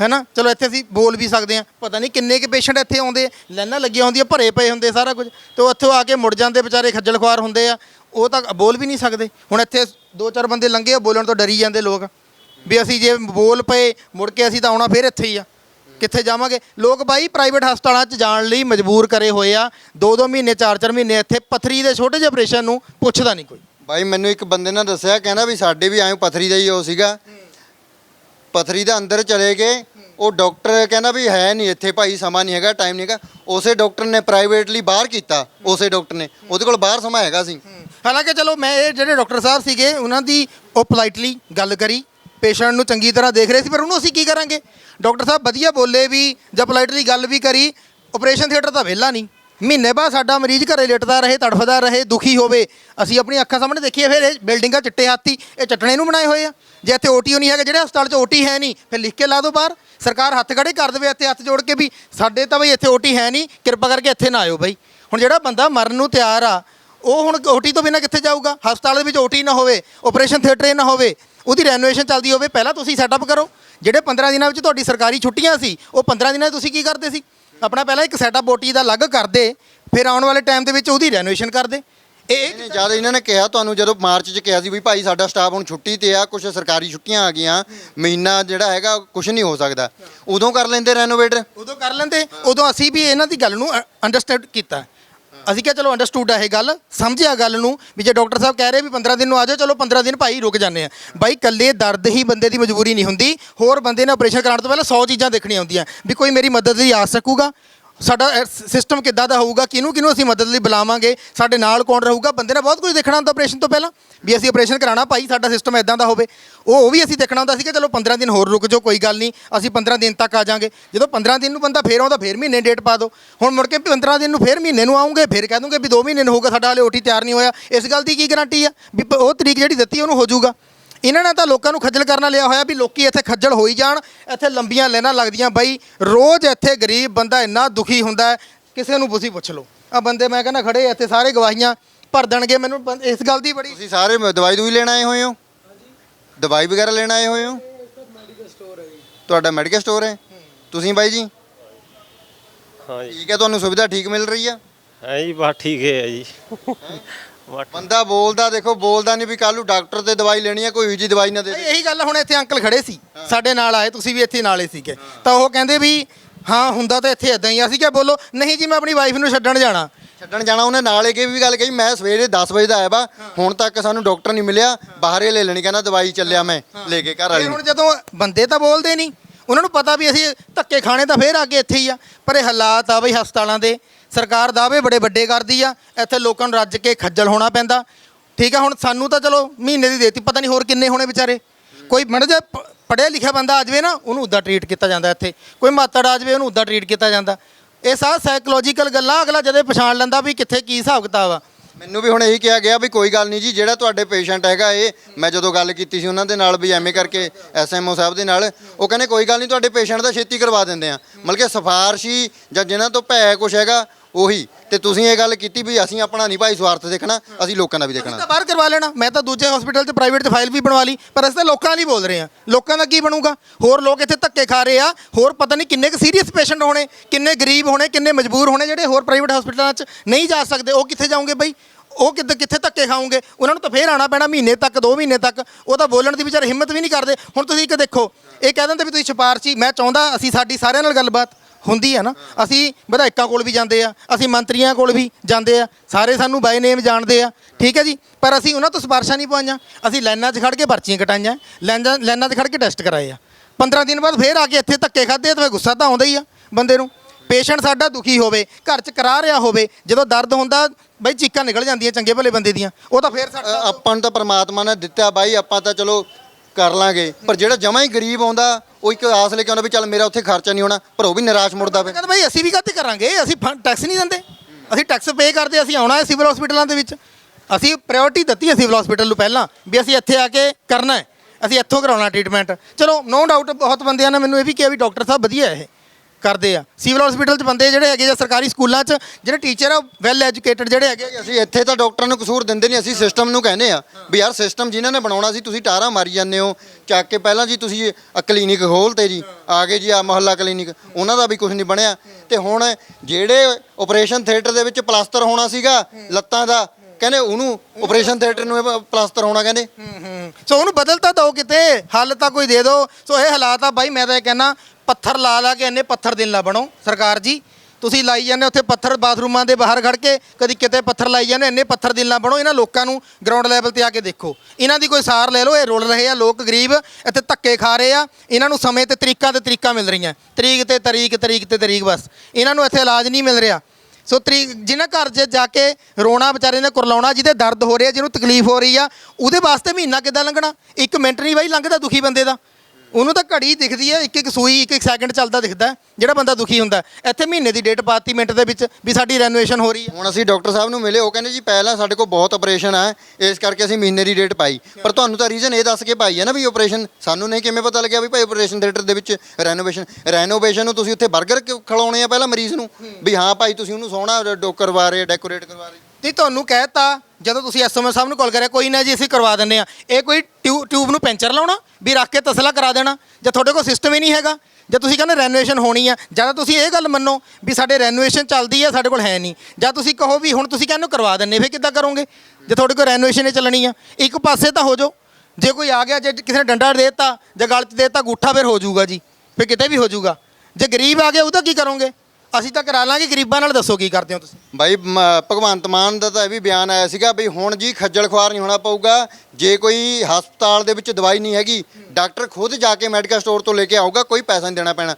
ਹੈਨਾ? ਚਲੋ ਇੱਥੇ ਅਸੀਂ ਬੋਲ ਵੀ ਸਕਦੇ ਹਾਂ। ਪਤਾ ਨਹੀਂ ਕਿੰਨੇ ਕੁ ਪੇਸ਼ੈਂਟ ਇੱਥੇ ਆਉਂਦੇ ਲਾਈਨਾਂ ਲੱਗੀਆਂ ਹੁੰਦੀਆਂ, ਭਰੇ ਪਏ ਹੁੰਦੇ ਸਾਰਾ ਕੁਝ। ਤੇ ਉਹ ਇੱਥੋਂ ਆ ਕੇ ਮੁੜ ਜਾਂਦੇ ਵਿਚਾਰੇ ਖੱਜਲ ਖੁਆਰ ਹੁੰਦੇ ਆ। ਉਹ ਤਾਂ ਬੋਲ ਵੀ ਨਹੀਂ ਸਕਦੇ। ਹੁਣ ਇੱਥੇ ਦੋ ਚਾਰ ਬੰਦੇ ਲੰਘੇ ਆ, ਬੋਲਣ ਤੋਂ ਡਰੀ ਜਾਂਦੇ ਲੋਕ। ਵੀ ਅਸੀਂ ਜੇ ਬੋਲ ਪਏ ਮੁੜ ਕੇ ਅਸੀਂ ਤਾਂ ਆਉਣਾ ਫਿਰ ਇੱਥੇ ਹੀ ਆ। ਕਿੱਥੇ ਜਾਵਾਂਗੇ? ਲੋਕ ਬਾਈ ਪ੍ਰਾਈਵੇਟ ਹਸਪਤਾਲਾਂ 'ਚ ਜਾਣ ਲਈ ਮਜਬੂਰ ਕਰੇ ਹੋਏ ਆ। ਦੋ ਦੋ ਮਹੀਨੇ ਚਾਰ ਚਾਰ ਮਹੀਨੇ ਇੱਥੇ ਪਥਰੀ ਦੇ ਛੋਟੇ ਜਿਹੇ ਆਪਰੇਸ਼ਨ ਨੂੰ ਪੁੱਛਦਾ ਨਹੀਂ ਕੋਈ। ਬਾਈ ਮੈਨੂੰ ਇੱਕ ਬੰਦੇ ਨੇ ਦੱਸਿਆ ਕਹਿੰਦਾ ਵੀ ਸਾਡੇ ਵੀ ਐਂ ਪਥਰੀ ਦਾ ਹੀ ਉਹ ਸੀਗਾ। ਪਥਰੀ ਦੇ ਅੰਦਰ ਚਲੇ ਗਏ। ਉਹ ਡਾਕਟਰ ਕਹਿੰਦਾ ਵੀ ਹੈ ਨਹੀਂ ਇੱਥੇ ਭਾਈ ਸਮਾਂ ਨਹੀਂ ਹੈਗਾ ਟਾਈਮ ਨਹੀਂ ਹੈਗਾ। ਉਸੇ ਡਾਕਟਰ ਨੇ ਪ੍ਰਾਈਵੇਟਲੀ ਬਾਹਰ ਕੀਤਾ ਉਸੇ ਡਾਕਟਰ ਨੇ। ਉਹਦੇ ਕੋਲ ਬਾਹਰ ਸਮਾਂ ਹੈਗਾ ਸੀ। ਹਾਲਾਂਕਿ ਚਲੋ ਮੈਂ ਇਹ ਜਿਹੜੇ ਡਾਕਟਰ ਸਾਹਿਬ ਸੀਗੇ ਉਹਨਾਂ ਦੀ ਉਹ ਪੋਲਾਈਟਲੀ ਗੱਲ ਕਰੀ। ਪੇਸ਼ੈਂਟ ਨੂੰ ਚੰਗੀ ਤਰ੍ਹਾਂ ਦੇਖ ਰਹੇ ਸੀ, ਪਰ ਉਹਨੂੰ ਅਸੀਂ ਕੀ ਕਰਾਂਗੇ? ਡਾਕਟਰ ਸਾਹਿਬ ਵਧੀਆ ਬੋਲੇ ਵੀ, ਜਾਂ ਪੋਲਾਈਟਲੀ ਗੱਲ ਵੀ ਕਰੀ ਆਪਰੇਸ਼ਨ ਥੀਏਟਰ ਤਾਂ ਵਿਹਲਾ ਨਹੀਂ। ਮਹੀਨੇ ਬਾਅਦ ਸਾਡਾ ਮਰੀਜ਼ ਘਰੇ ਲਿਟਦਾ ਰਹੇ, ਤੜਫਦਾ ਰਹੇ, ਦੁਖੀ ਹੋਵੇ, ਅਸੀਂ ਆਪਣੀ ਅੱਖਾਂ ਸਾਹਮਣੇ ਦੇਖੀਏ, ਫਿਰ ਇਹ ਬਿਲਡਿੰਗਾਂ ਚਿੱਟੇ ਹਾਥੀ, ਇਹ ਚਟਣੇ ਨੂੰ ਬਣਾਏ ਹੋਏ ਆ। ਜੇ ਇੱਥੇ ਓਟੀ ਨਹੀਂ ਹੈਗਾ, ਜਿਹੜੇ ਹਸਪਤਾਲ 'ਚ ਓਟੀ ਹੈ ਨਹੀਂ, ਫਿਰ ਲਿਖ ਕੇ ਲਾ ਦਿਓ ਬਾਹਰ। ਸਰਕਾਰ ਹੱਥ ਖੜੇ ਕਰ ਦੇਵੇ ਇੱਥੇ ਹੱਥ ਜੋੜ ਕੇ ਵੀ, ਸਾਡੇ ਤਾਂ ਬਈ ਇੱਥੇ ਓਟੀ ਹੈ ਨਹੀਂ, ਕਿਰਪਾ ਕਰਕੇ ਇੱਥੇ ਨਾ ਆਇਓ ਬਈ। ਹੁਣ ਜਿਹੜਾ ਬੰਦਾ ਮਰਨ ਨੂੰ ਤਿਆਰ ਆ, ਉਹ ਹੁਣ ਓਟੀ ਤੋਂ ਬਿਨਾਂ ਕਿੱਥੇ ਜਾਊਗਾ? ਹਸਪਤਾਲ ਦੇ ਵਿੱਚ ਓਟੀ ਨਾ ਹੋਵੇ ਆਪਰੇਸ਼ਨ ਥੀਏਟਰ ਹੀ ਨਾ ਹੋਵੇ ਉਹਦੀ ਰੈਨੋਵੇਸ਼ਨ ਚੱਲਦੀ ਹੋਵੇ ਪਹਿਲਾਂ ਤੁਸੀਂ ਸੈਟਅਪ ਕਰੋ। ਜਿਹੜੇ 15 ਦਿਨਾਂ ਵਿੱਚ ਤੁਹਾਡੀ ਸਰਕਾਰੀ ਛੁੱਟੀਆਂ ਸੀ ਉਹ 15 ਦਿਨਾਂ ਤੁਸੀਂ ਕੀ ਕਰਦੇ ਸੀ? ਆਪਣਾ ਪਹਿਲਾਂ ਇੱਕ ਸੈਟਅਪ ਓਟੀ ਦਾ ਅਲੱਗ ਕਰਦੇ ਫਿਰ ਆਉਣ ਵਾਲੇ ਟਾਈਮ ਦੇ ਵਿੱਚ ਉਹਦੀ ਰੈਨੋਵੇਸ਼ਨ ਕਰਦੇ ਇਹ ਜਦ ਇਹਨਾਂ ਨੇ ਕਿਹਾ ਤੁਹਾਨੂੰ ਜਦੋਂ ਮਾਰਚ 'ਚ ਕਿਹਾ ਸੀ ਵੀ ਭਾਈ ਸਾਡਾ ਸਟਾਫ ਹੁਣ ਛੁੱਟੀ ਤੇ ਆ ਕੁਝ ਸਰਕਾਰੀ ਛੁੱਟੀਆਂ ਆ ਗਈਆਂ ਮਹੀਨਾ ਜਿਹੜਾ ਹੈਗਾ ਕੁਝ ਨਹੀਂ ਹੋ ਸਕਦਾ। ਉਦੋਂ ਕਰ ਲੈਂਦੇ ਰੈਨੋਵੇਟ ਉਦੋਂ ਕਰ ਲੈਂਦੇ ਉਦੋਂ ਅਸੀਂ ਵੀ ਇਹਨਾਂ ਦੀ ਗੱਲ ਨੂੰ ਅੰਡਰਸਟੈਂਡ ਕੀਤਾ। ਅਸੀਂ ਕਿਹਾ ਚਲੋ ਅੰਡਰਸਟੂਡ ਆ ਇਹ ਗੱਲ, ਸਮਝਿਆ ਗੱਲ ਨੂੰ ਵੀ ਜੇ ਡਾਕਟਰ ਸਾਹਿਬ ਕਹਿ ਰਹੇ ਵੀ 15 ਦਿਨ ਨੂੰ ਆ ਜਾਓ, ਚਲੋ 15 ਦਿਨ ਭਾਈ ਰੁਕ ਜਾਂਦੇ ਆ। ਬਾਈ ਕੱਲੇ ਦਰਦ ਹੀ ਬੰਦੇ ਦੀ ਮਜਬੂਰੀ ਨਹੀਂ ਹੁੰਦੀ, ਹੋਰ ਬੰਦੇ ਨੇ ਆਪਰੇਸ਼ਨ ਕਰਾਉਣ ਤੋਂ ਪਹਿਲਾਂ 100 ਚੀਜ਼ਾਂ ਦੇਖਣੀਆਂ ਹੁੰਦੀਆਂ, ਵੀ ਕੋਈ ਮੇਰੀ ਮਦਦ ਲਈ ਆ ਸਕੂਗਾ ਸਾਡਾ ਸਿਸਟਮ ਕਿੱਦਾਂ ਦਾ ਹੋਊਗਾ, ਕਿਹਨੂੰ ਕਿਹਨੂੰ ਅਸੀਂ ਮਦਦ ਲਈ ਬੁਲਾਵਾਂਗੇ, ਸਾਡੇ ਨਾਲ ਕੌਣ ਰਹੂਗਾ, ਬੰਦੇ ਨੇ ਬਹੁਤ ਕੁਝ ਦੇਖਣਾ ਹੁੰਦਾ ਆਪਰੇਸ਼ਨ ਤੋਂ ਪਹਿਲਾਂ, ਵੀ ਅਸੀਂ ਆਪਰੇਸ਼ਨ ਕਰਾਉਣਾ ਭਾਈ, ਸਾਡਾ ਸਿਸਟਮ ਇਦਾਂ ਦਾ ਹੋਵੇ। ਉਹ ਉਹ ਵੀ ਅਸੀਂ ਦੇਖਣਾ ਹੁੰਦਾ ਸੀ ਕਿ ਚਲੋ 15 ਦਿਨ ਹੋਰ ਰੁਕ ਜਾਓ, ਕੋਈ ਗੱਲ ਨਹੀਂ, ਅਸੀਂ 15 ਦਿਨ ਤੱਕ ਆ ਜਾਾਂਗੇ। ਜਦੋਂ 15 ਦਿਨ ਨੂੰ ਬੰਦਾ ਫੇਰ ਆਉਂਦਾ, ਫੇਰ ਮਹੀਨੇ ਡੇਟ ਪਾ ਦਿਓ। ਹੁਣ ਮੁੜ ਕੇ 15 ਦਿਨ ਨੂੰ ਫੇਰ ਮਹੀਨੇ ਨੂੰ ਆਉਂਗੇ, ਫੇਰ ਕਹਿ ਦੂੰਗੇ ਵੀ 2 ਮਹੀਨੇ ਨੂੰ ਹੋਊਗਾ, ਸਾਡਾ ਹਾਲੇ ਓਟੀ ਤਿਆਰ ਨਹੀਂ ਹੋਇਆ। ਇਸ ਗੱਲ ਦੀ ਕੀ ਗਾਰੰਟੀ ਆ? ਵੀ ਉਹ ਤਰੀਕ ਜਿਹੜੀ ਦਿੱਤੀ, ਉਹਨੂੰ ਹੋ ਜਾਊਗਾ। ਇਹਨਾਂ ਨੇ ਤਾਂ ਲੋਕਾਂ ਨੂੰ ਖੱਜਲ ਕਰਨਾ ਲਿਆ ਹੋਇਆ ਵੀ ਲੋਕੀ ਇੱਥੇ ਖੱਜਲ ਹੋਈ ਜਾਣ ਇੱਥੇ ਲੰਬੀਆਂ ਲਾਈਨਾਂ ਲੱਗਦੀਆਂ ਬਾਈ ਰੋਜ਼ ਇੱਥੇ ਗਰੀਬ ਬੰਦਾ ਇੰਨਾ ਦੁਖੀ ਹੁੰਦਾ ਕਿਸੇ ਨੂੰ ਤੁਸੀਂ ਪੁੱਛ ਲਓ। ਆ ਬੰਦੇ ਮੈਂ ਕਹਿੰਦਾ ਖੜੇ ਇੱਥੇ ਸਾਰੇ ਗਵਾਹੀਆਂ ਭਰ ਦੇਣਗੇ ਮੈਨੂੰ ਬੰ- ਇਸ ਗੱਲ ਦੀ ਬੜੀ ਤੁਸੀਂ ਸਾਰੇ ਮ- ਦਵਾਈ ਦੂਈ ਲੈਣ ਆਏ ਹੋਏ ਹੋ? ਦਵਾਈ ਵਗੈਰਾ ਲੈਣ ਆਏ ਹੋਏ ਹੋ? ਤੁਹਾਡਾ ਮੈਡੀਕਲ ਸਟੋਰ ਹੈ। ਤੁਸੀਂ ਬਾਈ ਜੀ? ਹਾਂ ਜੀ। ਠੀਕ ਹੈ ਤੁਹਾਨੂੰ ਸੁਵਿਧਾ ਠੀਕ ਮਿਲ ਰਹੀ ਆ? ਹੈ ਜੀ ਬਸ ਠੀਕ ਹੈ ਜੀ। ਬੰਦਾ ਬੋਲਦਾ ਦੇਖੋ ਬੋਲਦਾ ਨਹੀਂ ਵੀ ਕੱਲ ਨੂੰ ਡਾਕਟਰ ਤੇ ਦਵਾਈ ਲੈਣੀ ਹੈ ਕੋਈ ਇਹੋ ਜਿਹੀ ਦਵਾਈ ਨਾ ਦੇ ਇਹੀ ਗੱਲ ਹੁਣ ਇੱਥੇ ਅੰਕਲ ਖੜੇ ਸੀ ਸਾਡੇ ਨਾਲ ਆਏ ਤੁਸੀਂ ਵੀ ਇੱਥੇ ਨਾਲੇ ਸੀਗੇ। ਤਾਂ ਉਹ ਕਹਿੰਦੇ ਵੀ ਹਾਂ ਹੁੰਦਾ ਤਾਂ ਇੱਥੇ ਇਦਾਂ ਹੀ ਆ। ਅਸੀਂ ਕਿਹਾ ਬੋਲੋ ਨਹੀਂ ਜੀ ਮੈਂ ਆਪਣੀ ਵਾਈਫ ਨੂੰ ਛੱਡਣ ਜਾਣਾ। ਛੱਡਣ ਜਾਣਾ ਉਹਨੇ ਨਾਲ ਇਹ ਵੀ ਗੱਲ ਕਹੀ ਮੈਂ ਸਵੇਰੇ 10 ਵਜੇ ਦਾ ਆਇਆ ਵਾ ਹੁਣ ਤੱਕ ਸਾਨੂੰ ਡਾਕਟਰ ਨਹੀਂ ਮਿਲਿਆ ਬਾਹਰੇ ਲੈ ਲੈਣੀ ਕਹਿੰਦਾ ਦਵਾਈ ਚੱਲਿਆ ਮੈਂ ਲੈ ਕੇ ਘਰ ਵਾਲੀ ਇਹ ਨੂੰ ਹੁਣ ਜਦੋਂ ਬੰਦੇ ਤਾਂ ਬੋਲਦੇ ਨਹੀਂ ਉਹਨਾਂ ਨੂੰ ਪਤਾ ਵੀ ਅਸੀਂ ਧੱਕੇ ਖਾਣੇ ਤਾਂ ਫੇਰ ਆ ਕੇ ਇੱਥੇ ਹੀ ਆ ਪਰ ਇਹ ਹਾਲਾਤ ਆ ਬਈ ਹਸਪਤਾਲਾਂ ਦੇ ਸਰਕਾਰ ਦਾਅਵੇ ਬੜੇ ਵੱਡੇ ਕਰਦੀ ਆ, ਇੱਥੇ ਲੋਕਾਂ ਨੂੰ ਰੱਜ ਕੇ ਖੱਜਲ ਹੋਣਾ ਪੈਂਦਾ। ਠੀਕ ਆ, ਹੁਣ ਸਾਨੂੰ ਤਾਂ ਚਲੋ ਮਹੀਨੇ ਦੀ ਦੇਤੀ, ਪਤਾ ਨਹੀਂ ਹੋਰ ਕਿੰਨੇ ਹੋਣੇ ਵਿਚਾਰੇ। ਕੋਈ ਮੜ ਜੇ ਪੜਿਆ ਲਿਖਿਆ ਬੰਦਾ ਆ ਜਾਵੇ ਨਾ, ਉਹਨੂੰ ਉਦਾਂ ਟ੍ਰੀਟ ਕੀਤਾ ਜਾਂਦਾ ਇੱਥੇ। ਕੋਈ ਮਾਤੜ ਆ ਜਾਵੇ, ਉਹਨੂੰ ਉਦਾਂ ਟ੍ਰੀਟ ਕੀਤਾ ਜਾਂਦਾ। ਇਹ ਸਾਰਾ ਸਾਈਕੋਲੋਜੀਕਲ ਗੱਲਾਂ ਅਗਲਾ ਜਦੇ ਪਛਾਣ ਲੈਂਦਾ ਵੀ ਕਿੱਥੇ ਕੀ ਹਿਸਾਬ ਕਿਤਾਬ ਆ। ਮੈਨੂੰ ਵੀ ਹੁਣ ਇਹੀ ਕਿਹਾ ਗਿਆ ਵੀ ਕੋਈ ਗੱਲ ਨਹੀਂ ਜੀ, ਜਿਹੜਾ ਤੁਹਾਡੇ ਪੇਸ਼ੈਂਟ ਹੈਗਾ ਇਹ, ਮੈਂ ਜਦੋਂ ਗੱਲ ਕੀਤੀ ਸੀ ਉਹਨਾਂ ਦੇ ਨਾਲ ਵੀ ਐਵੇਂ ਕਰਕੇ ਐਸਐਮਓ ਸਾਹਿਬ ਦੇ ਨਾਲ, ਉਹ ਕਹਿੰਦੇ ਕੋਈ ਗੱਲ ਨਹੀਂ, ਤੁਹਾਡੇ ਪੇਸ਼ੈਂਟ ਦਾ ਛੇਤੀ ਕਰਵਾ ਦਿੰਦੇ ਆ। ਮਤਲਬ ਕਿ ਸਿਫਾਰਸ਼ੀ ਜਾਂ ਜਿਨ੍ਹਾਂ ਤੋਂ ਭੈ ਕੁਛ ਹੈਗਾ, ਉਹੀ। ਤੇ ਤੁਸੀਂ ਇਹ ਗੱਲ ਕੀਤੀ ਵੀ ਅਸੀਂ ਆਪਣਾ ਨਹੀਂ ਭਾਈ ਸਵਾਰਥ ਦੇਖਣਾ, ਅਸੀਂ ਲੋਕਾਂ ਦਾ ਵੀ ਦੇਖਣਾ। ਤਾਂ ਬਾਹਰ ਕਰਵਾ ਲੈਣਾ। ਮੈਂ ਤਾਂ ਦੂਜੇ ਹਸਪੀਟਲ 'ਚ ਪ੍ਰਾਈਵੇਟ 'ਚ ਫਾਈਲ ਵੀ ਬਣਵਾ ਲਈ, ਪਰ ਅਸੀਂ ਤਾਂ ਲੋਕਾਂ ਲਈ ਬੋਲ ਰਹੇ ਹਾਂ। ਲੋਕਾਂ ਦਾ ਕੀ ਬਣੂਗਾ? ਹੋਰ ਲੋਕ ਇੱਥੇ ਧੱਕੇ ਖਾ ਰਹੇ ਆ, ਹੋਰ ਪਤਾ ਨਹੀਂ ਕਿੰਨੇ ਕੁ ਸੀਰੀਅਸ ਪੇਸ਼ੈਂਟ ਹੋਣੇ, ਕਿੰਨੇ ਗਰੀਬ ਹੋਣੇ, ਕਿੰਨੇ ਮਜਬੂਰ ਹੋਣੇ ਜਿਹੜੇ ਹੋਰ ਪ੍ਰਾਈਵੇਟ ਹਸਪੀਟਲਾਂ 'ਚ ਨਹੀਂ ਜਾ ਸਕਦੇ। ਉਹ ਕਿੱਥੇ ਜਾਓਗੇ ਬਈ? ਉਹ ਕਿੱਥੇ ਕਿੱਥੇ ਧੱਕੇ ਖਾਓਗੇ? ਉਹਨਾਂ ਨੂੰ ਤਾਂ ਫੇਰ ਆਣਾ ਪੈਣਾ ਮਹੀਨੇ ਤੱਕ 2 ਮਹੀਨੇ ਤੱਕ। ਉਹ ਤਾਂ ਬੋਲਣ ਦੀ ਵਿਚਾਰ ਹਿੰਮਤ ਵੀ ਨਹੀਂ ਕਰਦੇ। ਹੁਣ ਤੁਸੀਂ ਇੱਕ ਦੇਖੋ, ਇਹ ਕਹਿ ਦਿੰਦੇ ਵੀ ਤੁਸੀਂ ਸਿਫਾਰਸ਼ੀ, ਮੈਂ ਚਾਹੁੰਦਾ ਅਸੀਂ ਸਾਡੀ ਸਾਰਿਆਂ ਨਾਲ ਗੱਲਬਾਤ ਹੁੰਦੀ ਆ ਨਾ। ਅਸੀਂ ਵਿਧਾਇਕਾਂ ਕੋਲ ਵੀ ਜਾਂਦੇ ਆ, ਅਸੀਂ ਮੰਤਰੀਆਂ ਕੋਲ ਵੀ ਜਾਂਦੇ ਆ, ਸਾਰੇ ਸਾਨੂੰ ਬਾਈ ਨੇਮ ਜਾਣਦੇ ਆ, ਠੀਕ ਹੈ ਜੀ? ਪਰ ਅਸੀਂ ਉਹਨਾਂ ਤੋਂ ਸਿਫਾਰਸ਼ਾਂ ਨਹੀਂ ਪਾਈਆਂ ਅਸੀਂ ਲਾਈਨਾਂ 'ਚ ਖੜ ਕੇ ਪਰਚੀਆਂ ਕਟਾਈਆਂ, ਲਾਈਨਾਂ ਲਾਈਨਾਂ 'ਚ ਖੜ ਕੇ ਟੈਸਟ ਕਰਾਏ ਆ। 15 ਦਿਨ ਬਾਅਦ ਫੇਰ ਆ ਕੇ ਇੱਥੇ ਧੱਕੇ ਖਾਦੇ ਤਾਂ ਫਿਰ ਗੁੱਸਾ ਤਾਂ ਆਉਂਦਾ ਹੀ ਆ ਬੰਦੇ ਨੂੰ। ਪੇਸ਼ੈਂਟ ਸਾਡਾ ਦੁਖੀ ਹੋਵੇ ਘਰ 'ਚ ਕਰਾ ਰਿਹਾ ਹੋਵੇ ਜਦੋਂ ਦਰਦ ਹੁੰਦਾ ਬਈ ਚੀਕਾਂ ਨਿਕਲ ਜਾਂਦੀਆਂ ਚੰਗੇ ਭਲੇ ਬੰਦੇ ਦੀਆਂ ਉਹ ਤਾਂ ਫੇਰ ਸਾਡਾ ਆਪਾਂ ਨੂੰ ਤਾਂ ਪ੍ਰਮਾਤਮਾ ਨੇ ਦਿੱਤਾ ਬਾਈ ਆਪਾਂ ਤਾਂ ਚਲੋ ਕਰ ਲਾਂਗੇ। ਪਰ ਜਿਹੜਾ ਜਮਾ ਹੀ ਗਰੀਬ ਆਉਂਦਾ ਉਹ ਇੱਕ ਆਸ ਲੈ ਕੇ ਆਉਂਦਾ ਵੀ ਚੱਲ ਮੇਰਾ ਉੱਥੇ ਖਰਚਾ ਨਹੀਂ ਹੋਣਾ ਪਰ ਉਹ ਵੀ ਨਿਰਾਸ਼ ਮੁੜਦਾ ਵੇ। ਕਹਿੰਦਾ ਭਾਈ ਅਸੀਂ ਵੀ ਕਾਹਤੇ ਕਰਾਂਗੇ? ਅਸੀਂ ਟੈਕਸ ਨਹੀਂ ਦਿੰਦੇ। ਅਸੀਂ ਟੈਕਸ ਪੇ ਕਰਦੇ ਅਸੀਂ ਆਉਣਾ ਹੈ ਸਿਵਲ ਹਸਪੀਟਲਾਂ ਦੇ ਵਿੱਚ। ਅਸੀਂ ਪ੍ਰਾਇੋਰਟੀ ਦਿੱਤੀ ਹੈ ਸਿਵਲ ਹਸਪੀਟਲ ਨੂੰ ਪਹਿਲਾਂ ਵੀ ਅਸੀਂ ਇੱਥੇ ਆ ਕੇ ਕਰਨਾ ਹੈ। ਅਸੀਂ ਇੱਥੋਂ ਕਰਾਉਣਾ ਟ੍ਰੀਟਮੈਂਟ ਚਲੋ ਨੋ ਡਾਊਟ ਬਹੁਤ ਬੰਦਿਆਂ ਨੇ ਮੈਨੂੰ ਇਹ ਵੀ ਕਿਹਾ ਵੀ ਡਾਕਟਰ ਸਾਹਿਬ ਵਧੀਆ ਇਹ। ਕਰਦੇ ਆ। ਸਿਵਲ ਹਸਪੀਟਲ 'ਚ ਬੰਦੇ ਜਿਹੜੇ ਹੈਗੇ ਜਾਂ ਸਰਕਾਰੀ ਸਕੂਲਾਂ 'ਚ, ਜਿਹੜੇ ਟੀਚਰ ਆ ਵੈਲ ਐਜੂਕੇਟਡ ਜਿਹੜੇ ਹੈਗੇ ਅਸੀਂ ਇੱਥੇ ਤਾਂ ਡਾਕਟਰਾਂ ਨੂੰ ਕਸੂਰ ਦਿੰਦੇ ਨਹੀਂ, ਅਸੀਂ ਸਿਸਟਮ ਨੂੰ ਕਹਿੰਦੇ ਆ ਵੀ ਯਾਰ ਸਿਸਟਮ ਜਿਨ੍ਹਾਂ ਨੇ ਬਣਾਉਣਾ ਸੀ, ਤੁਸੀਂ ਟਾਰਾ ਮਾਰੀ ਜਾਂਦੇ ਹੋ। ਚੱਕ ਕੇ ਪਹਿਲਾਂ ਜੀ ਤੁਸੀਂ ਆ ਕਲੀਨਿਕ ਖੋਲਤੇ ਜੀ, ਆ ਗਏ ਜੀ ਆ ਮਹੱਲਾ ਕਲੀਨਿਕ ਉਹਨਾਂ ਦਾ ਵੀ ਕੁਝ ਨਹੀਂ ਬਣਿਆ। ਤੇ ਹੁਣ ਜਿਹੜੇ ਆਪਰੇਸ਼ਨ ਥੀਏਟਰ ਦੇ ਵਿੱਚ ਪਲਾਸਟਰ ਹੋਣਾ ਸੀਗਾ, ਲੱਤਾਂ ਦਾ ਕਹਿੰਦੇ ਉਹਨੂੰ ਆਪਰੇਸ਼ਨ ਥੀਏਟਰ ਨੂੰ ਇਹ ਪਲਾਸਟਰ ਹੋਣਾ ਕਹਿੰਦੇ। ਸੋ ਉਹਨੂੰ ਬਦਲ ਤਾਂ ਦਿਓ ਕਿਤੇ, ਹੱਲ ਤਾਂ ਕੋਈ ਦੇ ਦਿਓ ਸੋ ਇਹ ਹਾਲਾਤ ਆ ਬਾਈ, ਮੈਂ ਤਾਂ ਇਹ ਕਹਿੰਦਾ, ਪੱਥਰ ਲਾ ਲਾ ਕੇ ਇੰਨੇ ਪੱਥਰ ਦਿਨ ਲਾ ਬਣੋ, ਸਰਕਾਰ ਜੀ। ਤੁਸੀਂ ਲਾਈ ਜਾਂਦੇ ਉੱਥੇ ਪੱਥਰ ਬਾਥਰੂਮਾਂ ਦੇ ਬਾਹਰ ਖੜ ਕੇ, ਕਦੀ ਕਿਤੇ ਪੱਥਰ ਲਾਈ ਜਾਂਦੇ ਇੰਨੇ ਪੱਥਰ ਦਿਲ ਨਾ ਬਣੋ, ਇਹਨਾਂ ਲੋਕਾਂ ਨੂੰ ਗਰਾਊਂਡ ਲੈਵਲ ਤੇ ਆ ਕੇ ਦੇਖੋ। ਇਹਨਾਂ ਦੀ ਕੋਈ ਸਾਰ ਲੈ ਲਓ, ਇਹ ਰੁਲ ਰਹੇ ਆ, ਲੋਕ ਗਰੀਬ, ਇੱਥੇ ਧੱਕੇ ਖਾ ਰਹੇ ਆ। ਇਹਨਾਂ ਨੂੰ ਸਮੇਂ ਤੇ ਤਰੀਕਾਂ ਤੇ ਤਰੀਕਾਂ ਮਿਲ ਰਹੀਆਂ। ਤਰੀਕ ਤੇ ਤਰੀਕ ਤਰੀਕ ਤੇ ਤਰੀਕ ਬਸ। ਇਹਨਾਂ ਨੂੰ ਇੱਥੇ ਇਲਾਜ ਨਹੀਂ ਮਿਲ ਰਿਹਾ। ਸੋ ਤਰੀ ਜਿਹਨਾਂ ਘਰ 'ਚ ਜਾ ਕੇ ਰੋਣਾ ਵਿਚਾਰੇ ਨੇ ਕੁਰਲਾਉਣਾ, ਜਿਹਦੇ ਦਰਦ ਹੋ ਰਿਹਾ ਜਿਹਨੂੰ ਤਕਲੀਫ ਹੋ ਰਹੀ ਆ, ਉਹਦੇ ਵਾਸਤੇ ਮਹੀਨਾ ਕਿੱਦਾਂ ਲੰਘਣਾ? ਇੱਕ ਮਿੰਟ ਨਹੀਂ ਬਾਈ, ਲੰਘਦਾ ਦੁਖੀ ਬੰਦੇ ਦਾ। ਉਹਨੂੰ ਤਾਂ ਘੜੀ ਦਿਖਦੀ ਹੈ ਇੱਕ ਇੱਕ ਸੂਈ ਇੱਕ ਇੱਕ ਸੈਕਿੰਡ ਚੱਲਦਾ ਦਿਖਦਾ, ਜਿਹੜਾ ਬੰਦਾ ਦੁਖੀ ਹੁੰਦਾ। ਇੱਥੇ ਮਹੀਨੇ ਦੀ ਡੇਟ ਪਾਤੀ ਮਿੰਟ ਦੇ ਵਿੱਚ ਵੀ ਸਾਡੀ ਰੈਨੋਵੇਸ਼ਨ ਹੋ ਰਹੀ ਹੈ ਹੁਣ ਅਸੀਂ ਡਾਕਟਰ ਸਾਹਿਬ ਨੂੰ ਮਿਲੇ, ਉਹ ਕਹਿੰਦੇ ਜੀ ਪਹਿਲਾਂ ਸਾਡੇ ਕੋਲ ਬਹੁਤ ਆਪਰੇਸ਼ਨ ਆ, ਇਸ ਕਰਕੇ ਅਸੀਂ ਮਹੀਨੇ ਦੀ ਡੇਟ ਪਾਈ। ਪਰ ਤੁਹਾਨੂੰ ਤਾਂ ਰੀਜ਼ਨ ਇਹ ਦੱਸ ਕੇ ਪਾਈ ਹੈ ਨਾ ਵੀ ਆਪਰੇਸ਼ਨ ਸਾਨੂੰ ਨਹੀਂ ਕਿਵੇਂ ਪਤਾ ਲੱਗਿਆ ਵੀ ਭਾਈ ਆਪਰੇਸ਼ਨ ਥੀਏਟਰ ਦੇ ਵਿੱਚ ਰੈਨੋਵੇਸ਼ਨ ਰੈਨੋਵੇਸ਼ਨ ਨੂੰ ਤੁਸੀਂ ਉੱਥੇ 버ਗਰ ਖਿਲਾਉਣੇ ਆ ਪਹਿਲਾਂ ਮਰੀਜ਼ ਨੂੰ? ਵੀ ਹਾਂ ਭਾਈ ਤੁਸੀਂ ਉਹਨੂੰ ਸੋਹਣਾ ਡੋ ਕਰਵਾ ਰਹੇ ਡੈਕੋਰੇਟ ਕਰਵਾ ਰਹੇ। ਤੇ ਤੁਹਾਨੂੰ ਕਹਿਤਾ, ਜਦੋਂ ਤੁਸੀਂ ਐਸਐਮਐਸ ਸਾਹਿਬ ਨੂੰ ਕਾਲ ਕਰਿਆ, ਕੋਈ ਨਾ ਜੀ, ਅਸੀਂ ਕਰਵਾ ਦਿੰਦੇ ਆ ਇਹ ਕੋਈ ਟਿਊ- ਟਿਊਬ ਨੂੰ ਪੈਂਚਰ ਲਾਉਣਾ, ਵੀ ਰੱਖ ਕੇ ਤਸਲਾ ਕਰਾ ਦੇਣਾ, ਜਾਂ ਤੁਹਾਡੇ ਕੋਲ ਸਿਸਟਮ ਹੀ ਨਹੀਂ ਹੈਗਾ। ਜਾਂ ਤੁਸੀਂ ਕਹਿੰਦੇ ਰੈਨੋਵੇਸ਼ਨ ਹੋਣੀ ਆ, ਜਾਂ ਤਾਂ ਤੁਸੀਂ ਇਹ ਗੱਲ ਮੰਨੋ ਵੀ ਸਾਡੇ ਰੈਨੋਵੇਸ਼ਨ ਚੱਲਦੀ ਆ, ਸਾਡੇ ਕੋਲ ਹੈ ਨਹੀਂ। ਜਾਂ ਤੁਸੀਂ ਕਹੋ ਵੀ ਹੁਣ ਤੁਸੀਂ ਕਹਿੰਦੇ ਕਰਵਾ ਦਿੰਨੇ ਫਿਰ ਕਿੱਦਾਂ ਕਰੋਗੇ? ਜੇ ਤੁਹਾਡੇ ਕੋਲ ਰੈਨੋਵੇਸ਼ਨ ਹੀ ਚੱਲਣੀ ਆ, ਇੱਕ ਪਾਸੇ ਤਾਂ ਹੋ ਜਾਓ। ਜੇ ਕੋਈ ਆ ਗਿਆ, ਜੇ ਕਿਸੇ ਨੇ ਡੰਡਾ ਦੇ ਦਿੱਤਾ, ਜਾਂ ਗਲ 'ਚ ਦੇਤਾ ਗੂਠਾ ਫਿਰ ਹੋ ਜਾਊਗਾ ਜੀ, ਫਿਰ ਕਿਤੇ ਵੀ ਹੋ ਜਾਊਗਾ। ਜੇ ਗਰੀਬ ਆ ਗਿਆ, ਉਹਦਾ ਕੀ ਕਰੋਗੇ? ਅਸੀਂ ਤਾਂ ਕਰਾ ਲਾਂਗੇ ਗਰੀਬਾਂ ਨਾਲ ਦੱਸੋ ਕੀ ਕਰਦੇ ਹੋ ਤੁਸੀਂ? ਬਾਈ ਮ- ਭਗਵੰਤ ਮਾਨ ਦਾ ਤਾਂ ਇਹ ਵੀ ਬਿਆਨ ਆਇਆ ਸੀਗਾ ਵੀ ਹੁਣ ਜੀ ਖੱਜਲ ਖੁਆਰ ਨਹੀਂ ਹੋਣਾ ਪਊਗਾ ਜੇ ਕੋਈ ਹਸਪਤਾਲ ਦੇ ਵਿੱਚ ਦਵਾਈ ਨਹੀਂ ਹੈਗੀ ਡਾਕਟਰ ਖੁਦ ਜਾ ਕੇ ਮੈਡੀਕਲ ਸਟੋਰ ਤੋਂ ਲੈ ਕੇ ਆਊਗਾ ਕੋਈ ਪੈਸਾ ਨਹੀਂ ਦੇਣਾ ਪੈਣਾ।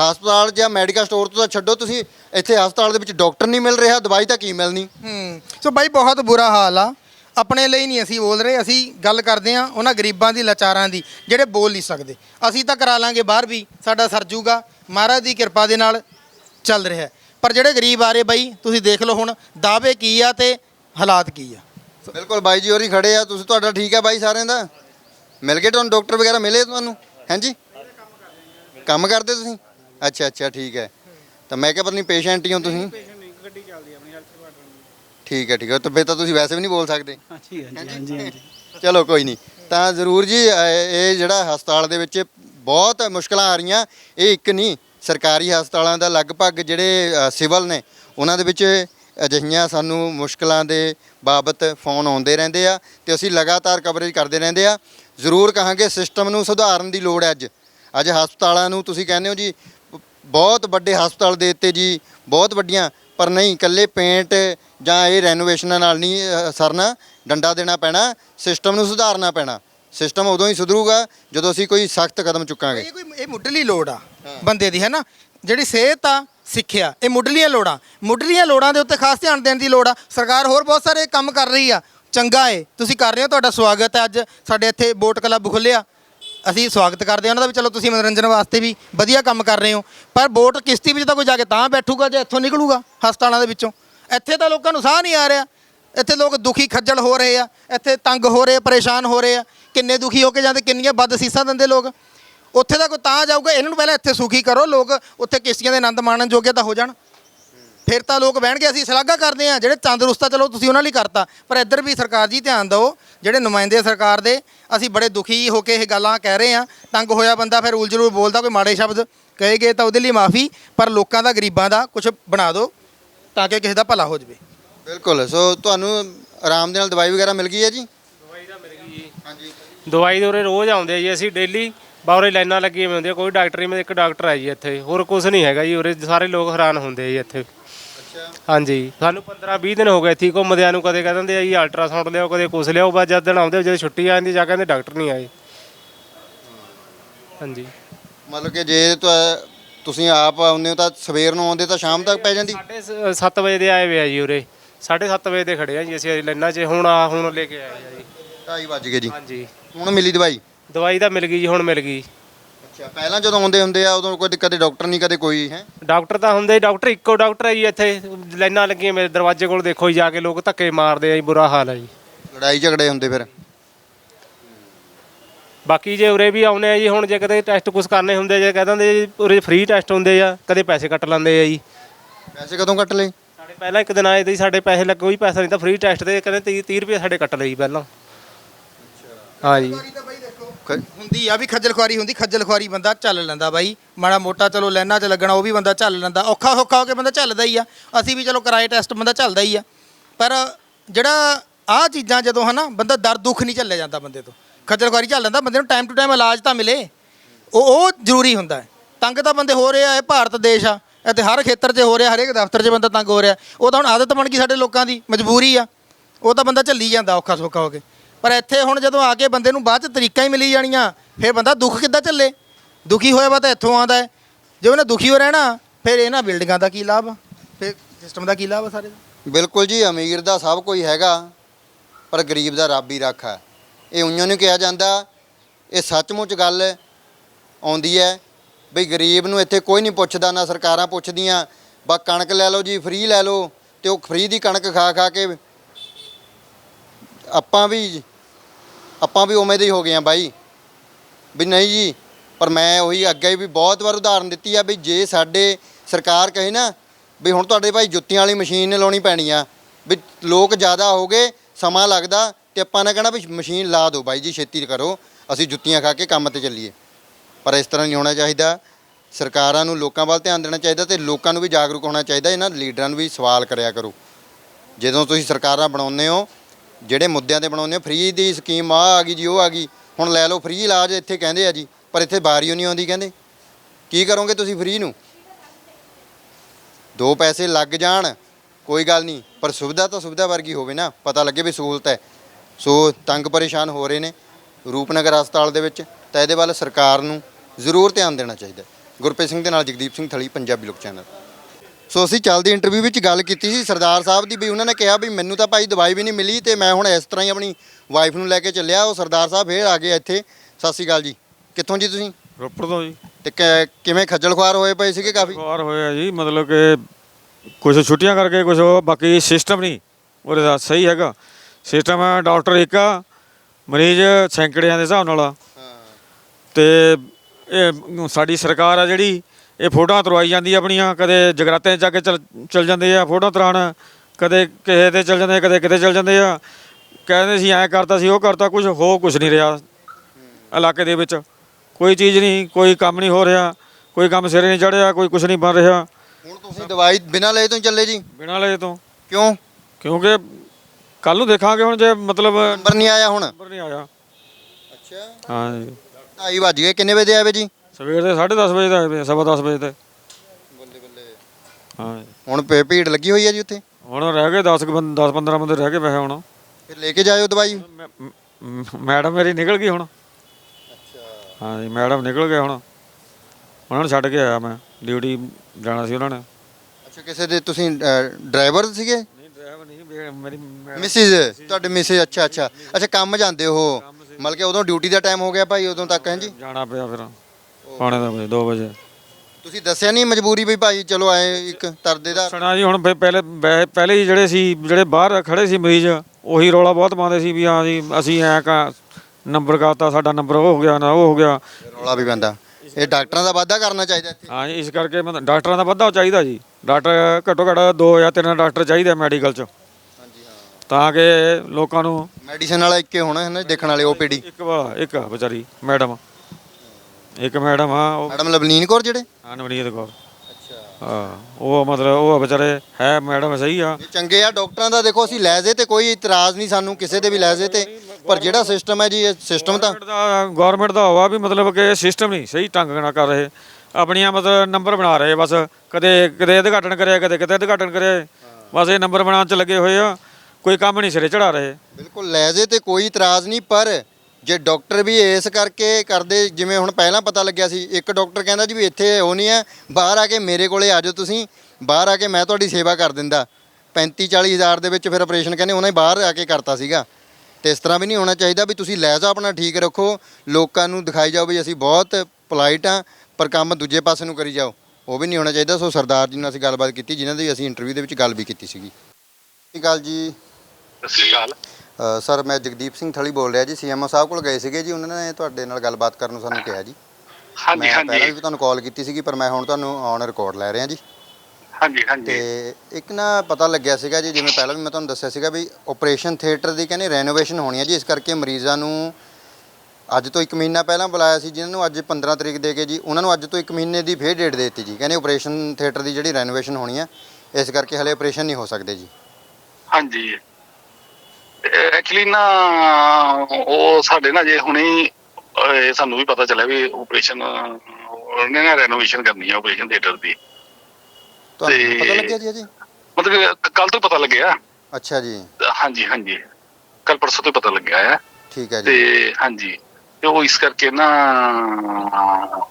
ਹਸਪਤਾਲ ਜਾਂ ਮੈਡੀਕਲ ਸਟੋਰ ਤੋਂ ਤਾਂ ਛੱਡੋ ਤੁਸੀਂ ਇੱਥੇ ਹਸਪਤਾਲ ਦੇ ਵਿੱਚ ਡਾਕਟਰ ਨਹੀਂ ਮਿਲ ਰਿਹਾ ਦਵਾਈ ਤਾਂ ਕੀ ਮਿਲਣੀ? ਹੂੰ ਸੋ ਬਾਈ ਬਹੁਤ ਬੁਰਾ ਹਾਲ ਆ। ਆਪਣੇ ਲਈ ਨਹੀਂ ਅਸੀਂ ਬੋਲ ਰਹੇ ਅਸੀਂ ਗੱਲ ਕਰਦੇ ਆ ਉਹਨਾਂ ਗਰੀਬਾਂ ਦੀ ਲਾਚਾਰਾਂ ਦੀ ਜਿਹੜੇ ਬੋਲ ਨਹੀਂ ਸਕਦੇ। ਅਸੀਂ ਤਾਂ ਕਰਾ ਲਾਂਗੇ ਬਾਹਰ ਵੀ ਸਾਡਾ ਸਰ ਜੂਗਾ। ਮਹਾਰਾਜ ਦੀ ਕਿਰਪਾ ਦੇ ਨਾਲ ਚੱਲ ਰਿਹਾ ਹੈ। ਪਰ ਜਿਹੜੇ ਗਰੀਬ ਆ ਰਹੇ ਬਾਈ ਤੁਸੀਂ ਦੇਖ ਲਓ ਹੁਣ ਦਾਅਵੇ ਕੀ ਆ ਤੇ ਹਾਲਾਤ ਕੀ ਆ। ਬਿਲਕੁਲ ਬਾਈ ਜੀ ਹੋਰੀ ਖੜੇ ਆ ਤੁਸੀਂ ਤੁਹਾਡਾ ਠੀਕ ਹੈ ਬਾਈ ਸਾਰਿਆਂ ਦਾ? ਮਿਲ ਗਏ ਤੁਹਾਨੂੰ ਡਾਕਟਰ ਵਗੈਰਾ ਮਿਲੇ ਤੁਹਾਨੂੰ? ਹਾਂਜੀ? ਕੰਮ ਕਰਦੇ ਤੁਸੀਂ? ਅੱਛਾ ਅੱਛਾ ਠੀਕ ਹੈ। ਤਾਂ ਮੈਂ ਕਿਹਾ ਪਤਾ ਨਹੀਂ ਪੇਸ਼ੈਂਟ ਹੀ ਹੋ ਤੁਸੀਂ? ਠੀਕ ਹੈ ਠੀਕ ਹੈ। ਤਾਂ ਫਿਰ ਤਾਂ ਤੁਸੀਂ ਵੈਸੇ ਵੀ ਨਹੀਂ ਬੋਲ ਸਕਦੇ। ਹਾਂਜੀ ਹਾਂਜੀ ਹਾਂਜੀ? ਹਾਂਜੀ ਚਲੋ ਕੋਈ ਨਹੀਂ। ਤਾਂ ਜ਼ਰੂਰ ਜੀ ਇਹ ਜਿਹੜਾ ਹਸਪਤਾਲ ਦੇ ਵਿੱਚ ਬਹੁਤ ਮੁਸ਼ਕਲਾਂ ਆ ਰਹੀਆਂ ਇਹ ਇੱਕ ਨਹੀਂ ਸਰਕਾਰੀ ਹਸਪਤਾਲਾਂ ਦਾ ਲਗਭਗ ਜਿਹੜੇ ਅ, ਸਿਵਲ ਨੇ ਉਹਨਾਂ ਦੇ ਵਿੱਚ ਅਜਿਹੀਆਂ ਸਾਨੂੰ ਮੁਸ਼ਕਲਾਂ ਦੇ ਬਾਬਤ ਫੋਨ ਆਉਂਦੇ ਰਹਿੰਦੇ ਆ ਤੇ ਅਸੀਂ ਲਗਾਤਾਰ ਕਵਰੇਜ ਕਰਦੇ ਰਹਿੰਦੇ ਆ। ਜ਼ਰੂਰ ਕਹਾਂਗੇ ਸਿਸਟਮ ਨੂੰ ਸੁਧਾਰਨ ਦੀ ਲੋੜ ਹੈ ਅੱਜ। ਅੱਜ ਹਸਪਤਾਲਾਂ ਨੂੰ ਤੁਸੀਂ ਕਹਿੰਦੇ ਹੋ ਜੀ ਬ- ਬਹੁਤ ਵੱਡੇ ਹਸਪਤਾਲ ਦੇ ਦਿੱਤੇ ਜੀ ਬਹੁਤ ਵੱਡੀਆਂ ਪਰ ਨਹੀਂ ਇਕੱਲੇ ਪੇਂਟ ਜਾਂ ਇਹ ਰੈਨੋਵੇਸ਼ਨਾਂ ਨਾਲ ਨਹੀਂ ਅ, ਸਰਨਾ ਡੰਡਾ ਦੇਣਾ ਪੈਣਾ ਸਿਸਟਮ ਨੂੰ ਸੁਧਾਰਨਾ ਪੈਣਾ। ਸਿਸਟਮ ਉਦੋਂ ਹੀ ਸੁਧਰੂਗਾ ਜਦੋਂ ਅਸੀਂ ਕੋਈ ਸਖਤ ਕਦਮ ਚੁੱਕਾਂਗੇ। ਇਹ ਕੋਈ ਇਹ ਮੁੱਢਲੀ ਲੋੜ ਆ ਬੰਦੇ ਦੀ ਹੈ ਨਾ ਜਿਹੜੀ ਸਿਹਤ ਆ ਸਿੱਖਿਆ ਇਹ ਮੁੱਢਲੀਆਂ ਲੋੜਾਂ। ਮੁੱਢਲੀਆਂ ਲੋੜਾਂ ਦੇ ਉੱਤੇ ਖਾਸ ਧਿਆਨ ਦੇਣ ਦੀ ਲੋੜ ਆ। ਸਰਕਾਰ ਹੋਰ ਬਹੁਤ ਸਾਰੇ ਕੰਮ ਕਰ ਰਹੀ ਆ। ਚੰਗਾ ਏ। ਤੁਸੀਂ ਕਰ ਰਹੇ ਹੋ ਤੁਹਾਡਾ ਸਵਾਗਤ ਹੈ ਅੱਜ। ਸਾਡੇ ਇੱਥੇ ਬੋਟ ਕਲੱਬ ਖੁੱਲਿਆ ਅਸੀਂ ਸਵਾਗਤ ਕਰਦੇ ਹਾਂ ਉਹਨਾਂ ਦਾ ਵੀ ਚਲੋ ਤੁਸੀਂ ਮਨੋਰੰਜਨ ਵਾਸਤੇ ਵੀ ਵਧੀਆ ਕੰਮ ਕਰ ਰਹੇ ਹੋ। ਪਰ ਬੋਟ ਕਿਸ਼ਤੀ ਵਿੱਚ ਤਾਂ ਕੋਈ ਜਾ ਕੇ ਤਾਂ ਬੈਠੂਗਾ ਜੇ ਇੱਥੋਂ ਨਿਕਲੂਗਾ ਹਸਪਤਾਲਾਂ ਦੇ ਵਿੱਚੋਂ। ਇੱਥੇ ਤਾਂ ਲੋਕਾਂ ਨੂੰ ਸਾਹ ਨਹੀਂ ਆ ਰਿਹਾ। ਇੱਥੇ ਲੋਕ ਦੁਖੀ ਖੱਜਲ ਹੋ ਰਹੇ ਆ, ਇੱਥੇ ਤੰਗ ਹੋ ਰਹੇ ਪਰੇਸ਼ਾਨ ਹੋ ਰਹੇ ਆ। ਕਿੰਨੇ ਦੁਖੀ ਹੋ ਕੇ ਜਾਂਦੇ, ਕਿੰਨੀਆਂ ਬਦ ਸੀਸਾਂ ਦਿੰਦੇ ਲੋਕ। ਉੱਥੇ ਤਾਂ ਕੋਈ ਤਾਂ ਜਾਊਗਾ, ਇਹਨਾਂ ਨੂੰ ਪਹਿਲਾਂ ਇੱਥੇ ਸੁਖੀ ਕਰੋ ਲੋਕ, ਉੱਥੇ ਕਿਸ਼ਤੀਆਂ ਦੇ ਆਨੰਦ ਮਾਣਨ ਜੋਗੇ ਤਾਂ ਹੋ ਜਾਣ। ਫਿਰ ਤਾਂ ਲੋਕ ਬਹਿਣਗੇ, ਅਸੀਂ ਸ਼ਲਾਘਾ ਕਰਦੇ ਆ ਜਿਹੜੇ ਤੰਦਰੁਸਤ ਚਲੋ ਤੁਸੀਂ ਉਹਨਾਂ ਲਈ ਕਰਤਾ। ਪਰ ਇੱਧਰ ਵੀ ਸਰਕਾਰ ਜੀ ਧਿਆਨ ਦਿਓ, ਜਿਹੜੇ ਨੁਮਾਇੰਦੇ ਸਰਕਾਰ ਦੇ, ਅਸੀਂ ਬੜੇ ਦੁਖੀ ਹੋ ਕੇ ਇਹ ਗੱਲਾਂ ਕਹਿ ਰਹੇ ਆ ਤੰਗ ਹੋਇਆ ਬੰਦਾ ਫਿਰ ਉਲ ਉਲਝਰੂ ਬੋਲਦਾ, ਕੋਈ ਮਾੜੇ ਸ਼ਬਦ ਕਹੇ ਗਏ ਤਾਂ ਉਹਦੇ ਲਈ ਮਾਫੀ, ਪਰ ਲੋਕਾਂ ਦਾ, ਗਰੀਬਾਂ ਦਾ ਕੁਝ ਬਣਾ ਦਿਓ, ਤਾਂ ਕਿ ਕਿਸੇ ਦਾ ਭਲਾ ਹੋ ਜਾਵੇ। ਬਿਲਕੁਲ ਸੋ ਤੁਹਾਨੂੰ ਆਰਾਮ ਦੇ ਨਾਲ ਦਵਾਈ ਵਗੈਰਾ ਮਿਲ ਗਈ ਹੈ ਜੀ? ਦਵਾਈ ਤਾਂ ਮਿਲ ਗਈ ਜੀ। ਹਾਂਜੀ ਦਵਾਈ ਦੇ ਉਰੇ ਰੋਜ਼ ਆਉਂਦੇ ਜੀ ਅਸੀਂ ਡੇਲੀ ਬਾਹਰੇ ਲਾਈਨਾਂ ਲੱਗੀਆਂ ਹੁੰਦੀਆਂ ਕੋਈ ਡਾਕਟਰ ਮੈਂ ਇੱਕ ਡਾਕਟਰ ਹੈ ਜੀ ਇੱਥੇ ਹੋਰ ਕੁਝ ਨਹੀਂ ਹੈਗਾ ਜੀ ਉਰੇ ਸਾਰੇ ਲੋਕ ਹੈਰਾਨ ਹੁੰਦੇ ਜੀ ਇੱਥੇ। ਅੱਛਾ। ਹਾਂਜੀ ਸਾਨੂੰ 15 20 ਦਿਨ ਹੋ ਗਏ ਇੱਥੇ ਘੁੰਮਦਿਆਂ ਨੂੰ ਕਦੇ ਕਹਿ ਦਿੰਦੇ ਆ ਜੀ ਅਲਟਰਾਸਾਊਂਡ ਲਿਆਓ ਕਦੇ ਕੁਛ ਲਿਆਓ ਬਸ ਜਦ ਦਿਨ ਆਉਂਦੇ ਜਦੋਂ ਛੁੱਟੀ ਆ ਜਾਂਦੀ ਜਾ ਕਹਿੰਦੇ ਡਾਕਟਰ ਨਹੀਂ ਆਏ। ਹਾਂਜੀ। ਮਤਲਬ ਕਿ ਜੇ ਤੁਸੀਂ ਆਪ ਆਉਂਦੇ ਹੋ ਤਾਂ ਸਵੇਰ ਨੂੰ ਆਉਂਦੇ ਤਾਂ ਸ਼ਾਮ ਤੱਕ ਪੈ ਜਾਂਦੀ? ਸਾਢੇ 7 ਵਜੇ ਦੇ ਆਏ ਵੇ ਆ ਜੀ ਉਰੇ। 7:30 ਵਜੇ ਦੇ ਖੜੇ ਆ ਜੀ ਅਸੀਂ ਲਾਈਨਾਂ 'ਚ ਹੁਣ ਆ ਹੁਣ ਲੈ ਕੇ ਆਏ ਆ ਜੀ। 2:30 ਵੱਜ ਗਏ ਜੀ। ਹਾਂਜੀ। ਹੁਣ ਮਿਲੀ ਦਵਾਈ? ਦਵਾਈ ਤਾਂ ਮਿਲ ਗਈ ਜੀ ਹੁਣ ਮਿਲ ਗਈ। ਅੱਛਾ ਪਹਿਲਾਂ ਜਦੋਂ ਆਉਂਦੇ ਹੁੰਦੇ ਆ ਉਦੋਂ ਕੋਈ ਕਦੇ ਡਾਕਟਰ ਨਹੀਂ ਕਦੇ ਕੋਈ ਹੈ? ਡਾਕਟਰ ਤਾਂ ਹੁੰਦੇ ਡਾਕਟਰ ਇੱਕੋ ਡਾਕਟਰ ਹੈ ਜੀ ਇੱਥੇ। ਲਾਈਨਾਂ ਲੱਗੀਆਂ ਮੇਰੇ ਦਰਵਾਜ਼ੇ ਕੋਲ ਦੇਖੋ ਜੀ ਜਾ ਕੇ ਲੋਕ ਧੱਕੇ ਮਾਰਦੇ ਆ ਜੀ ਬੁਰਾ ਹਾਲ ਹੈ ਜੀ। ਲੜਾਈ ਝਗੜੇ ਹੁੰਦੇ ਫਿਰ। ਬਾਕੀ ਜੇ ਉਰੇ ਵੀ ਆਉਨੇ ਆ ਜੀ ਹੁਣ ਜੇ ਕਦੇ ਟੈਸਟ ਕੁਝ ਕਰਨੇ ਹੁੰਦੇ ਜੇ ਕਹਿ ਦਿੰਦੇ ਜੀ ਉਰੇ ਫ੍ਰੀ ਟੈਸਟ ਹੁੰਦੇ ਆ ਕਦੇ ਪੈਸੇ ਕੱਟ ਲੈਂਦੇ ਆ ਜੀ। ਪੈਸੇ ਕਦੋਂ ਕੱਟ ਲਏ? ਸਾਡੇ ਪਹਿਲਾਂ ਇੱਕ ਦਿਨ ਆਏ ਤੇ ਜੀ, ਸਾਡੇ ਪੈਸੇ ਲੱਗੇ ਕੋਈ ਪੈਸਾ ਨਹੀਂ ਤਾਂ ਫ੍ਰੀ ਟੈਸਟ ਦੇ ਕਹਿੰਦੇ 30 30 ਰੁਪਏ ਸਾਡੇ ਕੱਟ ਲਈ ਪਹਿਲਾਂ। ਹਾਂ ਜੀ ਹੁੰਦੀ ਆ ਵੀ ਖੱਜਲ ਖੁਆਰੀ ਹੁੰਦੀ ਖੱਜਲ ਖੁਆਰੀ ਬੰਦਾ ਚੱਲ ਲੈਂਦਾ ਬਾਈ। ਮਾੜਾ ਮੋਟਾ ਚਲੋ ਲਾਈਨਾਂ 'ਚ ਲੱਗਣਾ ਉਹ ਵੀ ਬੰਦਾ ਚੱਲ ਲੈਂਦਾ। ਔਖਾ ਸੌਖਾ ਹੋ ਕੇ ਬੰਦਾ ਚੱਲਦਾ ਹੀ ਆ। ਅਸੀਂ ਵੀ ਚਲੋ ਕਿਰਾਏ ਟੈਸਟ ਬੰਦਾ ਚੱਲਦਾ ਹੀ ਆ। ਪਰ ਜਿਹੜਾ ਆਹ ਚੀਜ਼ਾਂ ਜਦੋਂ ਹਨਾ ਬੰਦਾ ਦਰ ਦੁੱਖ ਨਹੀਂ ਚੱਲਿਆ ਜਾਂਦਾ ਬੰਦੇ ਤੋਂ। ਖੱਜਲ ਖੁਆਰੀ ਚੱਲ ਲੈਂਦਾ ਬੰਦੇ ਨੂੰ ਟਾਈਮ ਟੂ ਟਾਈਮ ਇਲਾਜ ਤਾਂ ਮਿਲੇ। ਉਹ ਉਹ ਜ਼ਰੂਰੀ ਹੁੰਦਾ ਹੈ। ਤੰਗ ਤਾਂ ਬੰਦੇ ਹੋ ਰਹੇ ਆ ਇਹ ਭਾਰਤ ਦੇਸ਼ ਆ। ਇੱਥੇ ਹਰ ਖੇਤਰ 'ਚ ਹੋ ਰਿਹਾ, ਹਰੇਕ ਦਫ਼ਤਰ 'ਚ ਬੰਦਾ ਤੰਗ ਹੋ ਰਿਹਾ। ਉਹ ਤਾਂ ਹੁਣ ਆਦਤ ਬਣ ਗਈ ਸਾਡੇ ਲੋਕਾਂ ਦੀ, ਮਜਬੂਰੀ ਆ। ਉਹ ਤਾਂ ਬੰਦਾ ਝੱਲੀ ਜਾਂਦਾ ਔਖਾ ਸੌਖਾ ਹੋ ਕੇ। ਪਰ ਇੱਥੇ ਹੁਣ ਜਦੋਂ ਆ ਕੇ ਬੰਦੇ ਨੂੰ ਬਾਅਦ 'ਚ ਤਰੀਕਾਂ ਹੀ ਮਿਲੀ ਜਾਣੀਆਂ, ਫਿਰ ਬੰਦਾ ਦੁੱਖ ਕਿੱਦਾਂ ਝੱਲੇ? ਦੁਖੀ ਹੋਇਆ ਵਾ ਤਾਂ ਇੱਥੋਂ ਆਉਂਦਾ ਹੈ। ਜੇ ਉਹਨੇ ਦੁਖੀ ਹੋ ਰਹਿਣਾ, ਫਿਰ ਇਹਨਾਂ ਬਿਲਡਿੰਗਾਂ ਦਾ ਕੀ ਲਾਭ ਆ? ਫਿਰ ਸਿਸਟਮ ਦਾ ਕੀ ਲਾਭ ਆ ਸਾਰੇ ਦਾ? ਬਿਲਕੁਲ ਜੀ, ਅਮੀਰ ਦਾ ਸਭ ਕੋਈ ਹੈਗਾ, ਪਰ ਗਰੀਬ ਦਾ ਰੱਬ ਹੀ ਰਾਖਾ ਇਹ ਉਈਆਂ ਨੂੰ ਕਿਹਾ ਜਾਂਦਾ। ਇਹ ਸੱਚਮੁੱਚ ਗੱਲ ਆਉਂਦੀ ਹੈ ਬਈ ਗਰੀਬ ਨੂੰ ਇੱਥੇ ਕੋਈ ਨਹੀਂ ਪੁੱਛਦਾ, ਨਾ ਸਰਕਾਰਾਂ ਪੁੱਛਦੀਆਂ ਬਾ ਕਣਕ ਲੈ ਲਓ ਜੀ ਫ੍ਰੀ ਲੈ ਲਓ ਤੇ ਉਹ ਫ੍ਰੀ ਦੀ ਕਣਕ ਖਾ ਖਾ ਕੇ ਆਪਾਂ ਵੀ ਆਪਾਂ ਵੀ ਉਵੇਂ ਦੇ ਹੀ ਹੋ ਗਏ ਆ ਬਾਈ। ਵੀ ਨਹੀਂ ਜੀ, ਪਰ ਮੈਂ ਉਹੀ ਅੱਗੇ ਵੀ ਬਹੁਤ ਵਾਰ ਉਦਾਹਰਨ ਦਿੱਤੀ ਆ ਵੀ ਜੇ ਸਾਡੇ ਸਰਕਾਰ ਕਹੇ ਨਾ ਵੀ ਹੁਣ ਤੁਹਾਡੇ ਭਾਈ ਜੁੱਤੀਆਂ ਵਾਲੀ ਮਸ਼ੀਨ ਲਾਉਣੀ ਪੈਣੀ ਆ ਵੀ ਲੋਕ ਜ਼ਿਆਦਾ ਹੋ ਗਏ, ਸਮਾਂ ਲੱਗਦਾ ਤੇ ਆਪਾਂ ਨੇ ਕਹਿਣਾ ਵੀ ਮਸ਼ੀਨ ਲਾ ਦਿਓ ਬਾਈ ਜੀ, ਛੇਤੀ ਕਰੋ, ਅਸੀਂ ਜੁੱਤੀਆਂ ਖਾ ਕੇ ਕੰਮ ਤੇ ਚੱਲੀਏ। ਪਰ ਇਸ ਤਰ੍ਹਾਂ ਨਹੀਂ ਹੋਣਾ ਚਾਹੀਦਾ। ਸਰਕਾਰਾਂ ਨੂੰ ਲੋਕਾਂ ਵੱਲ ਧਿਆਨ ਦੇਣਾ ਚਾਹੀਦਾ ਤੇ ਲੋਕਾਂ ਨੂੰ ਵੀ ਜਾਗਰੂਕ ਹੋਣਾ ਚਾਹੀਦਾ, ਇਹਨਾਂ ਲੀਡਰਾਂ ਨੂੰ ਵੀ ਸਵਾਲ ਕਰਿਆ ਕਰੋ। ਜਦੋਂ ਤੁਸੀਂ ਸਰਕਾਰਾਂ ਬਣਾਉਂਦੇ ਹੋ, ਜਿਹੜੇ ਮੁੱਦਿਆਂ ਤੇ ਬਣਾਉਂਦੇ ਹੋ ਫ੍ਰੀ ਦੀ ਸਕੀਮ ਆ ਆ ਗਈ ਜੀ, ਉਹ ਆ ਗਈ, ਹੁਣ ਲੈ ਲਓ ਫ੍ਰੀ ਇਲਾਜ ਇੱਥੇ ਕਹਿੰਦੇ ਆ ਜੀ, ਪਰ ਇੱਥੇ ਵਾਰੀ ਓ ਨਹੀਂ ਆਉਂਦੀ ਕਹਿੰਦੇ। ਕੀ ਕਰੋਗੇ ਤੁਸੀਂ ਫ੍ਰੀ ਨੂੰ? ਦੋ ਪੈਸੇ ਲੱਗ ਜਾਣ, ਕੋਈ ਗੱਲ ਨਹੀਂ, ਪਰ ਸੁਵਿਧਾ ਤਾਂ ਸੁਵਿਧਾ ਵਰਗੀ ਹੋਵੇ ਨਾ, ਪਤਾ ਲੱਗੇ ਵੀ ਸਹੂਲਤ ਹੈ। ਸੋ ਤੰਗ ਪਰੇਸ਼ਾਨ ਹੋ ਰਹੇ ਨੇ ਰੂਪਨਗਰ ਹਸਪਤਾਲ ਦੇ ਵਿੱਚ, ਤਾਂ ਇਹਦੇ ਵੱਲ ਸਰਕਾਰ ਨੂੰ ਜ਼ਰੂਰ ਧਿਆਨ ਦੇਣਾ ਚਾਹੀਦਾ। ਗੁਰਪ੍ਰੀਤ ਸਿੰਘ ਦੇ ਨਾਲ ਜਗਦੀਪ ਸਿੰਘ ਥਲੀ ਪੰਜਾਬੀ ਲੋਕ ਚੈਨਲ। ਸੋ ਅਸੀਂ ਚੱਲਦੀ ਇੰਟਰਵਿਊ ਵਿੱਚ ਗੱਲ ਕੀਤੀ ਸੀ ਸਰਦਾਰ ਸਾਹਿਬ ਦੀ ਵੀ ਉਹਨਾਂ ਨੇ ਕਿਹਾ ਵੀ ਮੈਨੂੰ ਤਾਂ ਭਾਈ ਦਵਾਈ ਵੀ ਨਹੀਂ ਮਿਲੀ ਤੇ ਮੈਂ ਹੁਣ ਇਸ ਤਰ੍ਹਾਂ ਹੀ ਆਪਣੀ ਵਾਈਫ ਨੂੰ ਲੈ ਕੇ ਚੱਲਿਆ। ਉਹ ਸਰਦਾਰ ਸਾਹਿਬ ਫੇਰ ਆ ਗਏ ਇੱਥੇ। ਸਤਿ ਸ਼੍ਰੀ ਅਕਾਲ ਜੀ। ਕਿੱਥੋਂ ਜੀ ਤੁਸੀਂ? ਰੋਪੜ ਤੋਂ ਜੀ। ਤੇ ਕਿ- ਕਿਵੇਂ ਖੱਜਲ ਖੁਆਰ ਹੋਏ ਪਏ ਸੀਗੇ ਕਾਫੀ? ਵਾਰ ਹੋਇਆ ਜੀ ਮਤਲਬ ਕਿ ਕੁਝ ਛੁੱਟੀਆਂ ਕਰਕੇ ਕੁਝ ਬਾਕੀ ਸਿਸਟਮ ਨਹੀਂ ਉਹਦੇ ਦਾ ਸਹੀ ਹੈਗਾ। ਸਿਸਟਮ ਡਾਕਟਰ ਇੱਕ ਆ ਮਰੀਜ਼ ਸੈਂਕੜਿਆਂ ਦੇ ਹਿਸਾਬ ਨਾਲ ਆ। ਤੇ ਇਹ ਸਾਡੀ ਸਰਕਾਰ ਆ ਜਿਹੜੀ ਇਹ ਫੋਟੋਆਂ ਤਰਵਾਈ ਜਾਂਦੀ ਆ ਆਪਣੀਆਂ ਕਦੇ ਜਗਰਾਤੇ ਜਾ ਕੇ ਚਲ ਚਲ ਜਾਂਦੇ ਆ ਫੋਟੋ ਤਰਾਣ ਕਦੇ ਕਿਸੇ ਤੇ ਚਲ ਜਾਂਦੇ ਕਦੇ ਕਿਤੇ ਚਲ ਜਾਂਦੇ ਆ। ਕਹਿੰਦੇ ਸੀ ਐਂ ਕਰਤਾ ਸੀ ਉਹ ਕਰਤਾ ਕੁਝ ਹੋ ਕੁਝ ਨਹੀਂ ਰਿਹਾ ਇਲਾਕੇ ਦੇ ਵਿੱਚ। ਕੋਈ ਚੀਜ਼ ਨਹੀਂ ਕੋਈ ਕੰਮ ਨਹੀਂ ਹੋ ਰਿਹਾ ਕੋਈ ਕੰਮ ਸਿਰੇ ਨਹੀਂ ਚੜਿਆ ਕੋਈ ਕੁਝ ਨਹੀਂ ਬਣ ਰਿਹਾ। ਹੁਣ ਤੁਸੀਂ ਦਵਾਈ ਬਿਨਾਂ ਲਏ ਤੋਂ ਚੱਲੇ ਜੀ? ਬਿਨਾਂ ਲਏ ਤੋਂ। ਕਿਉਂ? ਕਿਉਂਕਿ ਕੱਲ ਨੂੰ ਦੇਖਾਂਗੇ ਹੁਣ ਜੇ ਮਤਲਬ ਨੰਬਰ ਨਹੀਂ ਆਇਆ ਹੁਣ? ਨੰਬਰ ਨਹੀਂ ਆਇਆ। ਅੱਛਾ। ਹਾਂ ਜੀ। 2:30 ਵੱਜ ਗਏ। ਕਿੰਨੇ ਵਜੇ ਆਵੇ ਜੀ? ਸਵੇਰ ਦੇ 10:30 ਵਜੇ ਆਏ ਵੇ, ਸਵਾ 10 ਵਜੇ ਤੇ। ਬੱਲੇ ਬੱਲੇ। ਹਾਂ। ਹੁਣ ਭੇ- ਭੀੜ ਲੱਗੀ ਹੋਈ ਹੈ ਜੀ ਉੱਥੇ? ਹੁਣ ਰਹਿ ਗਏ 10 ਬੰਦੇ 10 15 ਬੰਦੇ ਰਹਿ ਗਏ ਵੈਸੇ ਹੁਣ। ਫਿਰ ਲੈ ਕੇ ਜਾਇਓ ਦਵਾਈ? ਮੈ- ਮ- ਮ- ਮੈਡਮ ਮੇਰੀ ਨਿਕਲ ਗਈ ਹੁਣ। ਹਾਂ ਜੀ ਮੈਡਮ ਨਿਕਲ ਗਏ ਹੁਣ। ਉਹਨਾਂ ਨੂੰ ਛੱਡ ਕੇ ਆਇਆ ਮੈਂ ਡਿਊਟੀ ਜਾਣਾ ਸੀ ਉਹਨਾਂ ਨੇ। ਅੱਛਾ ਕਿਸੇ ਦੇ ਤੁਸੀਂ ਡਰਾਈਵਰ ਸੀਗੇ? ਨਹੀਂ ਡਰਾਈਵਰ ਨਹੀਂ ਮੇਰੀ ਮਿਸਿਸ ਤੁਹਾਡੇ ਮਿਸਿਸ ਅੱਛਾ ਅੱਛਾ। ਅੱਛਾ ਕੰਮ ਜਾਂਦੇ ਹੋ ਮਤਲਬ ਕਿ ਉਦੋਂ ਡਿਊਟੀ ਦਾ ਟਾਈਮ ਹੋ ਗਿਆ ਭਾਈ ਉਦੋਂ ਤੱਕ ਹੈ ਜੀ? ਜਾਣਾ ਪਿਆ ਫਿਰ ਪੌਣੇ ਦੋ ਵਜੇ 2 ਵਜੇ। ਤੁਸੀਂ ਦੱਸਿਆ ਨਹੀਂ ਮਜਬੂਰੀ ਵੀ ਭਾਈ ਚਲੋ ਆਏ ਇੱਕ ਤਰਦੇ ਦਾ? ਸੁਣਾ ਜੀ ਹੁਣ ਫਿਰ ਪਹਿਲੇ ਪਹਿਲੇ ਹੀ ਜਿਹੜੇ ਸੀ ਜਿਹੜੇ ਬਾਹਰ ਖੜੇ ਸੀ ਮਰੀਜ਼ ਉਹੀ ਰੌਲਾ ਬਹੁਤ ਪਾਉਂਦੇ ਸੀ ਵੀ ਹਾਂ ਜੀ ਅਸੀਂ ਐ ਕਾ ਨੰਬਰ ਕਾਤਾ ਸਾਡਾ ਨੰਬਰ ਉਹ ਹੋ ਗਿਆ ਨਾ ਉਹ ਹੋ ਗਿਆ। ਰੌਲਾ ਵੀ ਪੈਂਦਾ। ਇਹ ਡਾਕਟਰਾਂ ਦਾ ਵਾਅਦਾ ਕਰਨਾ ਚਾਹੀਦਾ ਇੱਥੇ? ਹਾਂ ਜੀ ਇਸ ਕਰਕੇ ਮਤਲਬ ਡਾਕਟਰਾਂ ਦਾ ਵੱਧਾ ਚਾਹੀਦਾ ਜੀ। ਡਾਕਟਰ ਘੱਟੋ ਘੱਟ ਦੋ ਜਾਂ ਤਿੰਨ ਡਾਕਟਰ ਚਾਹੀਦੇ ਮੈਡੀਕਲ 'ਚ। ਤਾਂ ਕਿ ਲੋਕਾਂ ਨੂੰ ਮੈਡੀਸਨ ਵਾਲਾ ਇੱਕੇ ਹੋਣਾ ਹੈ ਨਾ ਦੇਖਣ ਵਾਲੇ ਓਪੀਡੀ ਇੱਕ ਵਾ ਇੱਕ ਆ ਵਿਚਾਰੀ ਮੈਡਮ। ਇੱਕ ਮੈਡਮ ਆ ਉਹ ਮੈਡਮ ਲਵਲੀਨ ਕੌਰ ਜਿਹੜੇ? ਹਾਂ ਨਵਨੀਤ ਕੌਰ। ਹਾਂ ਉਹ ਮਤਲਬ ਉਹ ਵਿਚਾਰੇ ਹੈ ਮੈਡਮ ਸਹੀ ਆ। ਇਹ ਚੰਗੇ ਆ ਡਾਕਟਰਾਂ ਦਾ ਦੇਖੋ ਅਸੀਂ ਲੈਜ਼ੇ ਤੇ ਕੋਈ ਇਤਰਾਜ਼ ਨਹੀਂ ਸਾਨੂੰ ਕਿਸੇ ਦੇ ਵੀ ਲੈਜ਼ੇ ਤੇ। ਪਰ ਜਿਹੜਾ ਸਿਸਟਮ ਹੈ ਜੀ ਇਹ ਸਿਸਟਮ ਤਾਂ ਗਵਰਨਮੈਂਟ ਦਾ ਗਵਰਨਮੈਂਟ ਦਾ ਹੋਵਾ ਵੀ ਮਤਲਬ ਕਿ ਸਿਸਟਮ ਨਹੀਂ ਸਹੀ ਢੰਗ ਨਾਲ ਕਰ ਰਹੇ। ਆਪਣੀਆਂ ਮਤਲਬ ਨੰਬਰ ਬਣਾ ਰਹੇ ਬਸ ਕਦੇ ਕਦੇ ਉਦਘਾਟਨ ਕਰਿਆ ਕਦੇ ਕਿਤੇ ਉਦਘਾਟਨ ਕਰਿਆ। ਬਸ ਇਹ ਨੰਬਰ ਬਣਾਉਣ 'ਚ ਲੱਗੇ ਹੋਏ ਆ। ਕੋਈ ਕੰਮ ਨਹੀਂ ਸਿਰੇ ਚੜਾ ਰਹੇ। ਬਿਲਕੁਲ, ਲਹਿਜੇ ਤੇ ਕੋਈ ਇਤਰਾਜ਼ ਨਹੀਂ, ਪਰ ਜੇ ਡਾਕਟਰ ਵੀ ਇਸ ਕਰਕੇ ਕਰਦੇ, ਜਿਵੇਂ ਹੁਣ ਪਹਿਲਾਂ ਪਤਾ ਲੱਗਿਆ ਸੀ, ਇੱਕ ਡਾਕਟਰ ਕਹਿੰਦਾ ਜੀ ਵੀ ਇੱਥੇ ਉਹ ਨਹੀਂ ਹੈ, ਬਾਹਰ ਆ ਕੇ ਮੇਰੇ ਕੋਲੇ ਆ ਜਾਓ ਤੁਸੀਂ, ਬਾਹਰ ਆ ਕੇ ਮੈਂ ਤੁਹਾਡੀ ਸੇਵਾ ਕਰ ਦਿੰਦਾ। 35 40 ਹਜ਼ਾਰ ਦੇ ਵਿੱਚ ਫਿਰ ਆਪਰੇਸ਼ਨ ਕਹਿੰਦੇ ਉਹਨਾਂ ਹੀ ਬਾਹਰ ਆ ਕੇ ਕਰਤਾ ਸੀਗਾ। ਤੇ ਇਸ ਤਰ੍ਹਾਂ ਵੀ ਨਹੀਂ ਹੋਣਾ ਚਾਹੀਦਾ ਵੀ ਤੁਸੀਂ ਲਹਿਜਾ ਆਪਣਾ ਠੀਕ ਰੱਖੋ, ਲੋਕਾਂ ਨੂੰ ਦਿਖਾਈ ਜਾਓ ਵੀ ਅਸੀਂ ਬਹੁਤ ਪੋਲਾਈਟ ਆ ਪਰ ਕੰਮ ਦੂਜੇ ਪਾਸੇ ਨੂੰ ਕਰੀ ਜਾਓ। ਉਹ ਵੀ ਨਹੀਂ ਹੋਣਾ ਚਾਹੀਦਾ, ਸੋ ਸਰਦਾਰ ਜੀ ਨਾਲ ਅਸੀਂ ਗੱਲਬਾਤ ਕੀਤੀ, ਜਿਨ੍ਹਾਂ ਦੀ ਅਸੀਂ ਇੰਟਰਵਿਊ ਦੇ ਵਿੱਚ ਗੱਲ ਵੀ ਕੀਤੀ ਸੀਗੀ। ਸਤਿ ਸ਼੍ਰੀ ਅਕਾਲ ਜੀ। ਸਤਿ ਸ਼੍ਰੀ ਅਕਾਲ। ਅ, ਸਰ ਮੈਂ ਜਗਦੀਪ ਸਿੰਘ ਥਲੀ ਬੋਲ ਰਿਹਾ ਜੀ ਸੀਐਮਓ ਸਾਹਿਬ ਕੋਲ ਗਏ ਸੀਗੇ ਜੀ ਉਹਨਾਂ ਨੇ ਤੁਹਾਡੇ ਨਾਲ ਗੱਲਬਾਤ ਕਰਨ ਨੂੰ ਸਾਨੂੰ ਕਿਹਾ ਜੀ। ਹਾਂਜੀ ਮੈਂ ਪਹਿਲਾਂ ਹਾਂਜੀ ਵੀ ਤੁਹਾਨੂੰ ਕਾਲ ਕੀਤੀ ਸੀਗੀ ਪਰ ਮੈਂ ਹੁਣ ਤੁਹਾਨੂੰ ਔਨ ਰਿਕਾਰਡ ਲੈ ਰਿਹਾ ਜੀ। ਹਾਂਜੀ ਹਾਂਜੀ। ਤੇ ਇੱਕ ਨਾ ਪਤਾ ਲੱਗਿਆ ਸੀਗਾ ਜੀ ਜਿਵੇਂ ਪਹਿਲਾਂ ਵੀ ਮੈਂ ਤੁਹਾਨੂੰ ਦੱਸਿਆ ਸੀਗਾ ਵੀ ਆਪਰੇਸ਼ਨ ਥੀਏਟਰ ਦੀ ਕਹਿੰਦੇ ਰੈਨੋਵੇਸ਼ਨ ਹੋਣੀ ਹੈ ਜੀ ਇਸ ਕਰਕੇ ਮਰੀਜ਼ਾਂ ਨੂੰ ਅੱਜ ਤੋਂ 1 ਮਹੀਨਾ ਪਹਿਲਾਂ ਬੁਲਾਇਆ ਸੀ ਜਿਨ੍ਹਾਂ ਨੂੰ ਅੱਜ 15 ਤਰੀਕ ਦੇ ਕੇ ਜੀ ਉਹਨਾਂ ਨੂੰ ਅੱਜ ਤੋਂ 1 ਮਹੀਨੇ ਦੀ ਫੇਰ ਡੇਟ ਦੇ ਦਿੱਤੀ ਜੀ ਕਹਿੰਦੇ ਆਪਰੇਸ਼ਨ ਥੀਏਟਰ ਦੀ ਜਿਹੜੀ ਰੈਨੋਵੇਸ਼ਨ ਹੋਣੀ ਹੈ ਇਸ ਕਰਕੇ ਹਲੇ ਆਪਰੇਸ਼ਨ ਨਹੀਂ ਹੋ ਸਕਦੇ ਜੀ। ਹਾਂਜੀ। ਐਕਚੁਅਲੀ ਨਾ ਉਹ ਸਾਡੇ ਨਾ ਜੇ ਹੁਣੇ ਸਾਨੂੰ ਵੀ ਪਤਾ ਚੱਲਿਆ ਵੀ ਆਪਰੇਸ਼ਨ ਉਹਨੇ ਨਾ ਰੈਨੋਵੇਸ਼ਨ ਕਰਨੀ ਹੈ ਆਪਰੇਸ਼ਨ ਥੀਏਟਰ ਦੀ। ਤੁਹਾਨੂੰ ਤੇ- ਪਤਾ ਲੱਗਿਆ ਜੀ ਮਤਲਬ ਕੱਲ ਤੋਂ ਪਤਾ ਲੱਗਿਆ। ਅੱਛਾ ਜੀ। ਹਾਂਜੀ ਹਾਂਜੀ। ਕੱਲ ਪਰਸੋਂ ਤੋਂ ਪਤਾ ਲੱਗਿਆ ਹੈ ਠੀਕ ਹੈ ਜੀ। ਤੇ ਹਾਂਜੀ। ਤੇ ਉਹ ਇਸ ਕਰਕੇ ਨਾ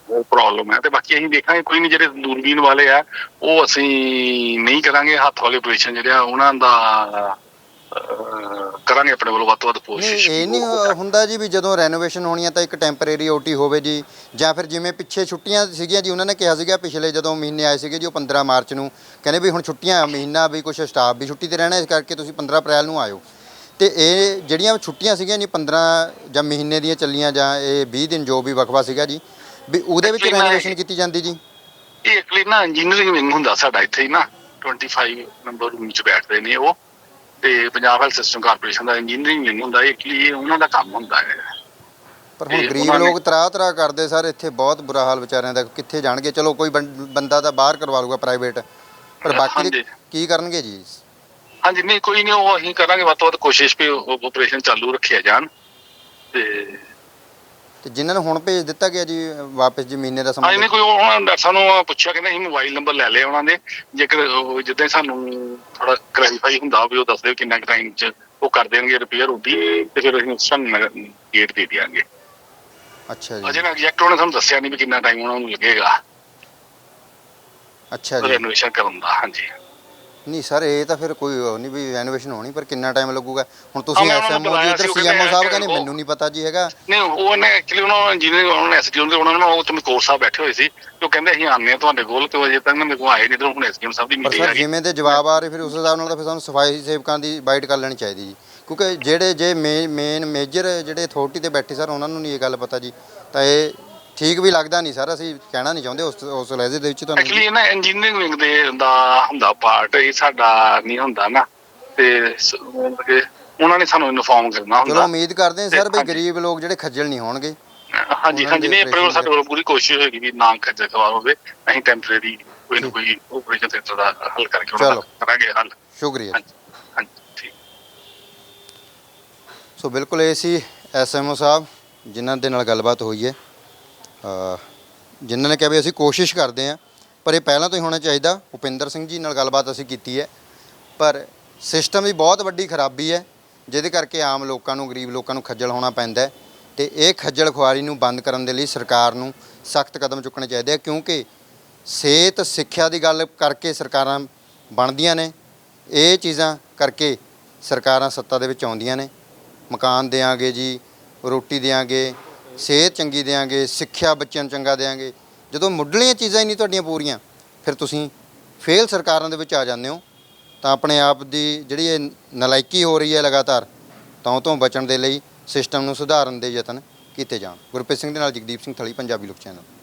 ਉਹ ਪ੍ਰੋਬਲਮ ਹੈ ਤੇ ਬਾਕੀ ਅਸੀਂ ਦੇਖਾਂਗੇ ਕੋਈ ਨਹੀਂ ਜਿਹੜੇ ਦੂਰਬੀਨ ਵਾਲੇ ਆ ਉਹ ਅਸੀਂ ਨਹੀਂ ਕਰਾਂਗੇ ਹੱਥ ਵਾਲੇ ਆਪਰੇਸ਼ਨ ਜਿਹੜੇ ਆ ਉਹਨਾਂ ਦਾ ਅਹ, ਕਰਾਂਗੇ ਆਪਣੇ ਵੱਲੋਂ ਵੱਧ ਤੋਂ ਵੱਧ ਨਹੀਂ ਕੋਸ਼ਿਸ਼ ਇਹ ਨਹੀਂ ਹੁੰਦਾ ਜੀ ਵੀ ਜਦੋਂ ਰੈਨੋਵੇਸ਼ਨ ਹੋਣੀ ਹੈ ਤਾਂ ਇੱਕ ਟੈਂਪਰੇਰੀ ਓਟੀ ਹੋਵੇ ਜੀ ਜਾਂ ਫਿਰ ਜਿਵੇਂ ਪਿੱਛੇ ਛੁੱਟੀਆਂ ਸੀਗੀਆਂ ਜੀ ਉਹਨਾਂ ਨੇ ਕਿਹਾ ਸੀਗਾ ਪਿਛਲੇ ਜਦੋਂ ਮਹੀਨੇ ਆਏ ਸੀਗੇ ਜੀ ਉਹ 15 ਮਾਰਚ ਨੂੰ ਕਹਿੰਦੇ ਵੀ ਹੁਣ ਛੁੱਟੀਆਂ ਆ, ਮਹੀਨਾ ਵੀ ਕੁਝ ਸਟਾਫ ਵੀ ਛੁੱਟੀ ਤੇ ਰਹਿਣਾ ਇਸ ਕਰਕੇ ਤੁਸੀਂ 15 ਅਪ੍ਰੈਲ ਨੂੰ ਆਇਓ। ਤੇ ਇਹ ਜਿਹੜੀਆਂ ਛੁੱਟੀਆਂ ਸੀਗੀਆਂ ਜੀ 15 ਜਾਂ ਮਹੀਨੇ ਦੀਆਂ ਚੱਲੀਆਂ ਜਾਂ ਇਹ 20 ਦਿਨ ਜੋ ਵੀ ਵਕਫਾ ਸੀਗਾ ਜੀ ਵੀ ਉਹਦੇ ਵਿੱਚ Actually, ਮੈਂ- ਰੈਨੋਵੇਸ਼ਨ ਕੀਤੀ ਜਾਂਦੀ ਜੀ। ਇਹ ਐਕਚੁਅਲੀ ਨਾ ਇੰਜੀਨੀਅਰਿੰਗ ਵਿੰਗ ਹੁੰਦਾ ਸਾਡਾ ਇੱਥੇ ਹੀ ਨਾ 25 ਨੰਬਰ ਰੂਮ 'ਚ ਬੈਠਦੇ ਨੇ ਉਹ। ਤੇ ਪੰਜਾਬ ਹੈਲਥ ਸਿਸਟਮ ਕਾਰਪੋਰੇਸ਼ਨ ਦਾ ਇੰਜੀਨੀਅਰਿੰਗ ਵਿੰਗ ਹੁੰਦਾ ਐਕਚੁਅਲੀ ਉਹਨਾਂ ਦਾ ਕੰਮ ਹੁੰਦਾ ਹੈ। ਪਰ ਹੁਣ ਗਰੀਬ ਉਹਨਾਂ ਨੇ- ਲੋਕ ਤਰਾ ਤਰਾ ਕਰਦੇ ਸਰ ਇੱਥੇ ਬਹੁਤ ਬੁਰਾ ਹਾਲ ਵਿਚਾਰਿਆਂ ਦਾ ਕਿੱਥੇ ਜਾਣਗੇ? ਚਲੋ ਕੋਈ ਬੰ- ਬੰਦਾ ਤਾਂ ਬਾਹਰ ਕਰਵਾ ਲੂਗਾ ਪ੍ਰਾਈਵੇਟ ਪਰ ਬਾਕੀ ਦੇ ਹਾਂਜੀ। ਕੀ ਕਰਨਗੇ ਜੀ? ਹਾਂਜੀ ਨਹੀਂ ਕੋਈ ਨਹੀਂ ਉਹ ਅਸੀਂ ਕਰਾਂਗੇ ਵੱਧ ਤੋਂ ਵੱਧ ਕੋਸ਼ਿਸ਼ ਵੀ ਆਪਰੇਸ਼ਨ ਚਾਲੂ ਰੱਖਿਆ ਜਾਣ ਤੇ ਤੇ ਜਿਨ੍ਹਾਂ ਨੂੰ ਹੁਣ ਭੇਜ ਦਿੱਤਾ ਗਿਆ ਜੀ ਵਾਪਸ ਜੀ ਮਹੀਨੇ ਦਾ ਸਮਾਂ ਨਹੀਂ ਕੋਈ ਉਹਨਾਂ ਡਾਕਟਰ ਸਾਨੂੰ ਪੁੱਛਿਆ ਕਹਿੰਦੇ ਅਸੀਂ ਮੋਬਾਈਲ ਨੰਬਰ ਲੈ ਲਿਆ ਉਹਨਾਂ ਦੇ। ਜੇਕਰ ਉਹ ਜਿੱਦਾਂ ਹੀ ਸਾਨੂੰ ਥੋੜਾ ਕਲੈਰੀਫਾਈ ਹੁੰਦਾ ਵੀ ਉਹ ਦੱਸ ਦਿਓ ਕਿੰਨਾ ਟਾਈਮ ਚ ਉਹ ਕਰ ਦੇਣਗੇ ਰਿਪੇਅਰ ਹੁੰਦੀ ਤੇ ਫਿਰ ਅਸੀਂ ਉਸ ਟਾਈਮ ਗੇਟ ਦੇ ਦਿਆਂਗੇ। ਅੱਛਾ ਅਜੇ ਜੀ ਨਾ ਐਗਜ਼ੈਕਟ ਉਹਨੇ ਸਾਨੂੰ ਦੱਸਿਆ ਨਹੀਂ ਵੀ ਕਿੰਨਾ ਟਾਈਮ ਉਹਨਾਂ ਨੂੰ ਲੱਗੇਗਾ। ਅੱਛਾ ਜੀ। ਰੈਨੋਵੇਸ਼ਨ ਕਰਨ ਦਾ ਹਾਂਜੀ। ਨਹੀਂ ਸਰ ਇਹ ਤਾਂ ਫਿਰ ਕੋਈ ਉਹ ਨਹੀਂ ਵੀ ਰੈਨੋਵੇਸ਼ਨ ਹੋਣੀ ਪਰ ਕਿੰਨਾ ਟਾਈਮ ਲੱਗੂਗਾ? ਹੁਣ ਤੁਸੀਂ ਮੈਂ ਉਹਨਾਂ ਨੂੰ ਐਸਐਮਓ ਜੀ ਬੁਲਾਇਆ ਸੀ, ਉਹ ਸੀਐਮਓ ਕਹਿੰਦੇ ਸਾਹਿਬ ਕਹਿੰਦੇ ਉਹ- ਮੈਨੂੰ ਨਹੀਂ ਪਤਾ ਜੀ ਹੈਗਾ। ਨਹੀਂ ਉਹਨੇ ਐਕਚੁਅਲੀ ਉਹਨਾਂ ਨੂੰ ਇੰਜੀਨੀਅਰ ਉਹਨਾਂ ਨੇ ਐਸਡੀਓ ਦੇ ਉਹਨਾਂ ਨੂੰ ਉਹ ਚਮਕੌਰ ਸਾਹਿਬ ਬੈਠੇ ਹੋਏ ਸੀ। ਤੇ ਉਹ ਕਹਿੰਦੇ ਅਸੀਂ ਆਉਂਦੇ ਹਾਂ ਤੁਹਾਡੇ ਕੋਲ ਤੇ ਉਹ ਅਜੇ ਤੱਕ ਨਾ ਮੇਰੇ ਕੋਲ ਆਏ ਨਹੀਂ ਤੇ ਹੁਣ ਐਸਡੀਓ ਸਾਹਿਬ ਦੀ ਪਰ ਮੀਟਿੰਗ ਆ ਸਰ ਗਈ। ਜਿਵੇਂ ਦੇ ਜਵਾਬ ਆ ਰਹੇ ਫਿਰ ਉਸ ਹਿਸਾਬ ਨਾਲ ਤਾਂ ਫਿਰ ਸਾਨੂੰ ਸਫ਼ਾਈ ਸੇਵਕਾਂ ਦੀ ਬਾਈਟ ਕਰ ਲੈਣੀ ਚਾਹੀਦੀ ਜੀ। ਕਿਉਂਕਿ ਜਿਹੜੇ ਜੇ ਮੇਨ ਮੇਜਰ ਜਿਹੜੇ ਅਥਾਰਟੀ ਤੇ ਬੈਠੇ ਸਰ ਉਹਨਾਂ ਨੂੰ ਨਹੀਂ ਇਹ ਗੱਲ ਪਤਾ ਜੀ। ਤਾਂ ਇਹ ਠੀਕ ਵੀ ਲੱਗਦਾ ਨਹੀਂ ਸਰ ਅਸੀਂ ਕਹਿਣਾ ਨਹੀਂ ਚਾਹੁੰਦੇ ਉਸ ਉਸ ਲਹਿਜ਼ੇ ਦੇ ਵਿੱਚ ਤੁਹਾਨੂੰ। ਐਕਚੁਅਲੀ ਨਾ ਇੰਜੀਨੀਅਰਿੰਗ ਵਿੰਗ ਦੇ ਦਾ ਹੁੰਦਾ ਪਾਰਟ ਇਹ ਸਾਡਾ ਨਹੀਂ ਹੁੰਦਾ ਨਾ। ਤੇ ਸ- ਮਤਲਬ ਕਿ ਉਹਨਾਂ ਨੇ ਸਾਨੂੰ ਇਨਫੋਰਮ ਕਰਨਾ ਚਲੋ ਹੁੰਦਾ ਉਮੀਦ ਕਰਦੇ ਹਾਂ ਸਰ ਵੀ ਹਾਂਜੀ। ਗਰੀਬ ਲੋਕ ਜਿਹੜੇ ਖੱਜਲ ਨਹੀਂ ਹੋਣਗੇ। ਹਾਂਜੀ ਹਾਂਜੀ ਨਹੀਂ ਆਪਣੇ ਸਾਡੇ ਵੱਲੋਂ ਪੂਰੀ ਕੋਸ਼ਿਸ਼ ਹੋਏਗੀ ਵੀ ਨਾ ਖੱਜਲ ਖਵਾਰ ਹੋਵੇ। ਅਸੀਂ ਟੈਂਪਰੇਰੀ ਕੋਈ ਨਾ ਕੋਈ ਆਪਰੇਸ਼ਨ ਸੈਂਟਰ ਦਾ ਹੱਲ ਕਰਕੇ ਉਹਨਾਂ ਚਲੋ। ਕਰਾਂਗੇ ਹੱਲ। ਸ਼ੁਕਰੀਆ। ਹਾਂਜੀ ਹਾਂਜੀ ਠੀਕ। ਸੋ ਬਿਲਕੁਲ ਇਹ ਸੀ ਐਸਐਮਓ ਸਾਹਿਬ ਜਿਨ੍ਹਾਂ ਦੇ ਨਾਲ ਗੱਲਬਾਤ ਹੋਈ ਹੈ। ਜਿਨ੍ਹਾਂ ਨੇ ਕਿਹਾ ਵੀ ਅਸੀਂ ਕੋਸ਼ਿਸ਼ ਕਰਦੇ ਹਾਂ, ਪਰ ਇਹ ਪਹਿਲਾਂ ਤੋਂ ਹੀ ਹੋਣਾ ਚਾਹੀਦਾ। ਭੁਪਿੰਦਰ ਸਿੰਘ ਜੀ ਨਾਲ ਗੱਲਬਾਤ ਅਸੀਂ ਕੀਤੀ ਹੈ। ਪਰ ਸਿਸਟਮ ਦੀ ਬਹੁਤ ਵੱਡੀ ਖਰਾਬੀ ਹੈ, ਜਿਹਦੇ ਕਰਕੇ ਆਮ ਲੋਕਾਂ ਨੂੰ, ਗਰੀਬ ਲੋਕਾਂ ਨੂੰ ਖੱਜਲ ਹੋਣਾ ਪੈਂਦਾ ਹੈ ਤੇ ਇਹ ਖੱਜਲ ਖੁਆਰੀ ਨੂੰ ਬੰਦ ਕਰਨ ਦੇ ਲਈ ਸਰਕਾਰ ਨੂੰ ਸਖਤ ਕਦਮ ਚੁੱਕਣੇ ਚਾਹੀਦੇ ਆ, ਕਿਉਂਕਿ ਸਿਹਤ, ਸਿੱਖਿਆ ਦੀ ਗੱਲ ਕਰਕੇ ਸਰਕਾਰਾਂ ਬਣਦੀਆਂ ਨੇ। ਇਹ ਚੀਜ਼ਾਂ ਕਰਕੇ ਸਰਕਾਰਾਂ ਸੱਤਾ ਦੇ ਵਿੱਚ ਆਉਂਦੀਆਂ ਨੇ। ਮਕਾਨ ਦੇਾਂਗੇ ਜੀ, ਰੋਟੀ ਦੇਾਂਗੇ ਸਿਹਤ ਚੰਗੀ ਦੇਾਂਗੇ ਸਿੱਖਿਆ ਬੱਚਿਆਂ ਨੂੰ ਚੰਗਾ ਦੇਾਂਗੇ ਜਦੋਂ ਮੁੱਢਲੀਆਂ ਚੀਜ਼ਾਂ ਹੀ ਨਹੀਂ ਤੁਹਾਡੀਆਂ ਪੂਰੀਆਂ, ਫਿਰ ਤੁਸੀਂ ਫੇਲ ਸਰਕਾਰਾਂ ਦੇ ਵਿੱਚ ਆ ਜਾਂਦੇ ਹੋ। ਤਾਂ ਆਪਣੇ ਆਪ ਦੀ ਜਿਹੜੀ ਇਹ ਨਲਾਇਕੀ ਹੋ ਰਹੀ ਹੈ ਲਗਾਤਾਰ, ਤਾਂ ਉਹ ਤੋਂ ਬਚਣ ਦੇ ਲਈ ਸਿਸਟਮ ਨੂੰ ਸੁਧਾਰਨ ਦੇ ਯਤਨ ਕੀਤੇ ਜਾਣ। ਗੁਰਪ੍ਰੀਤ ਸਿੰਘ ਦੇ ਨਾਲ ਜਗਦੀਪ ਸਿੰਘ ਥਲੀ, ਪੰਜਾਬੀ ਲੋਕ ਚੈਨਲ।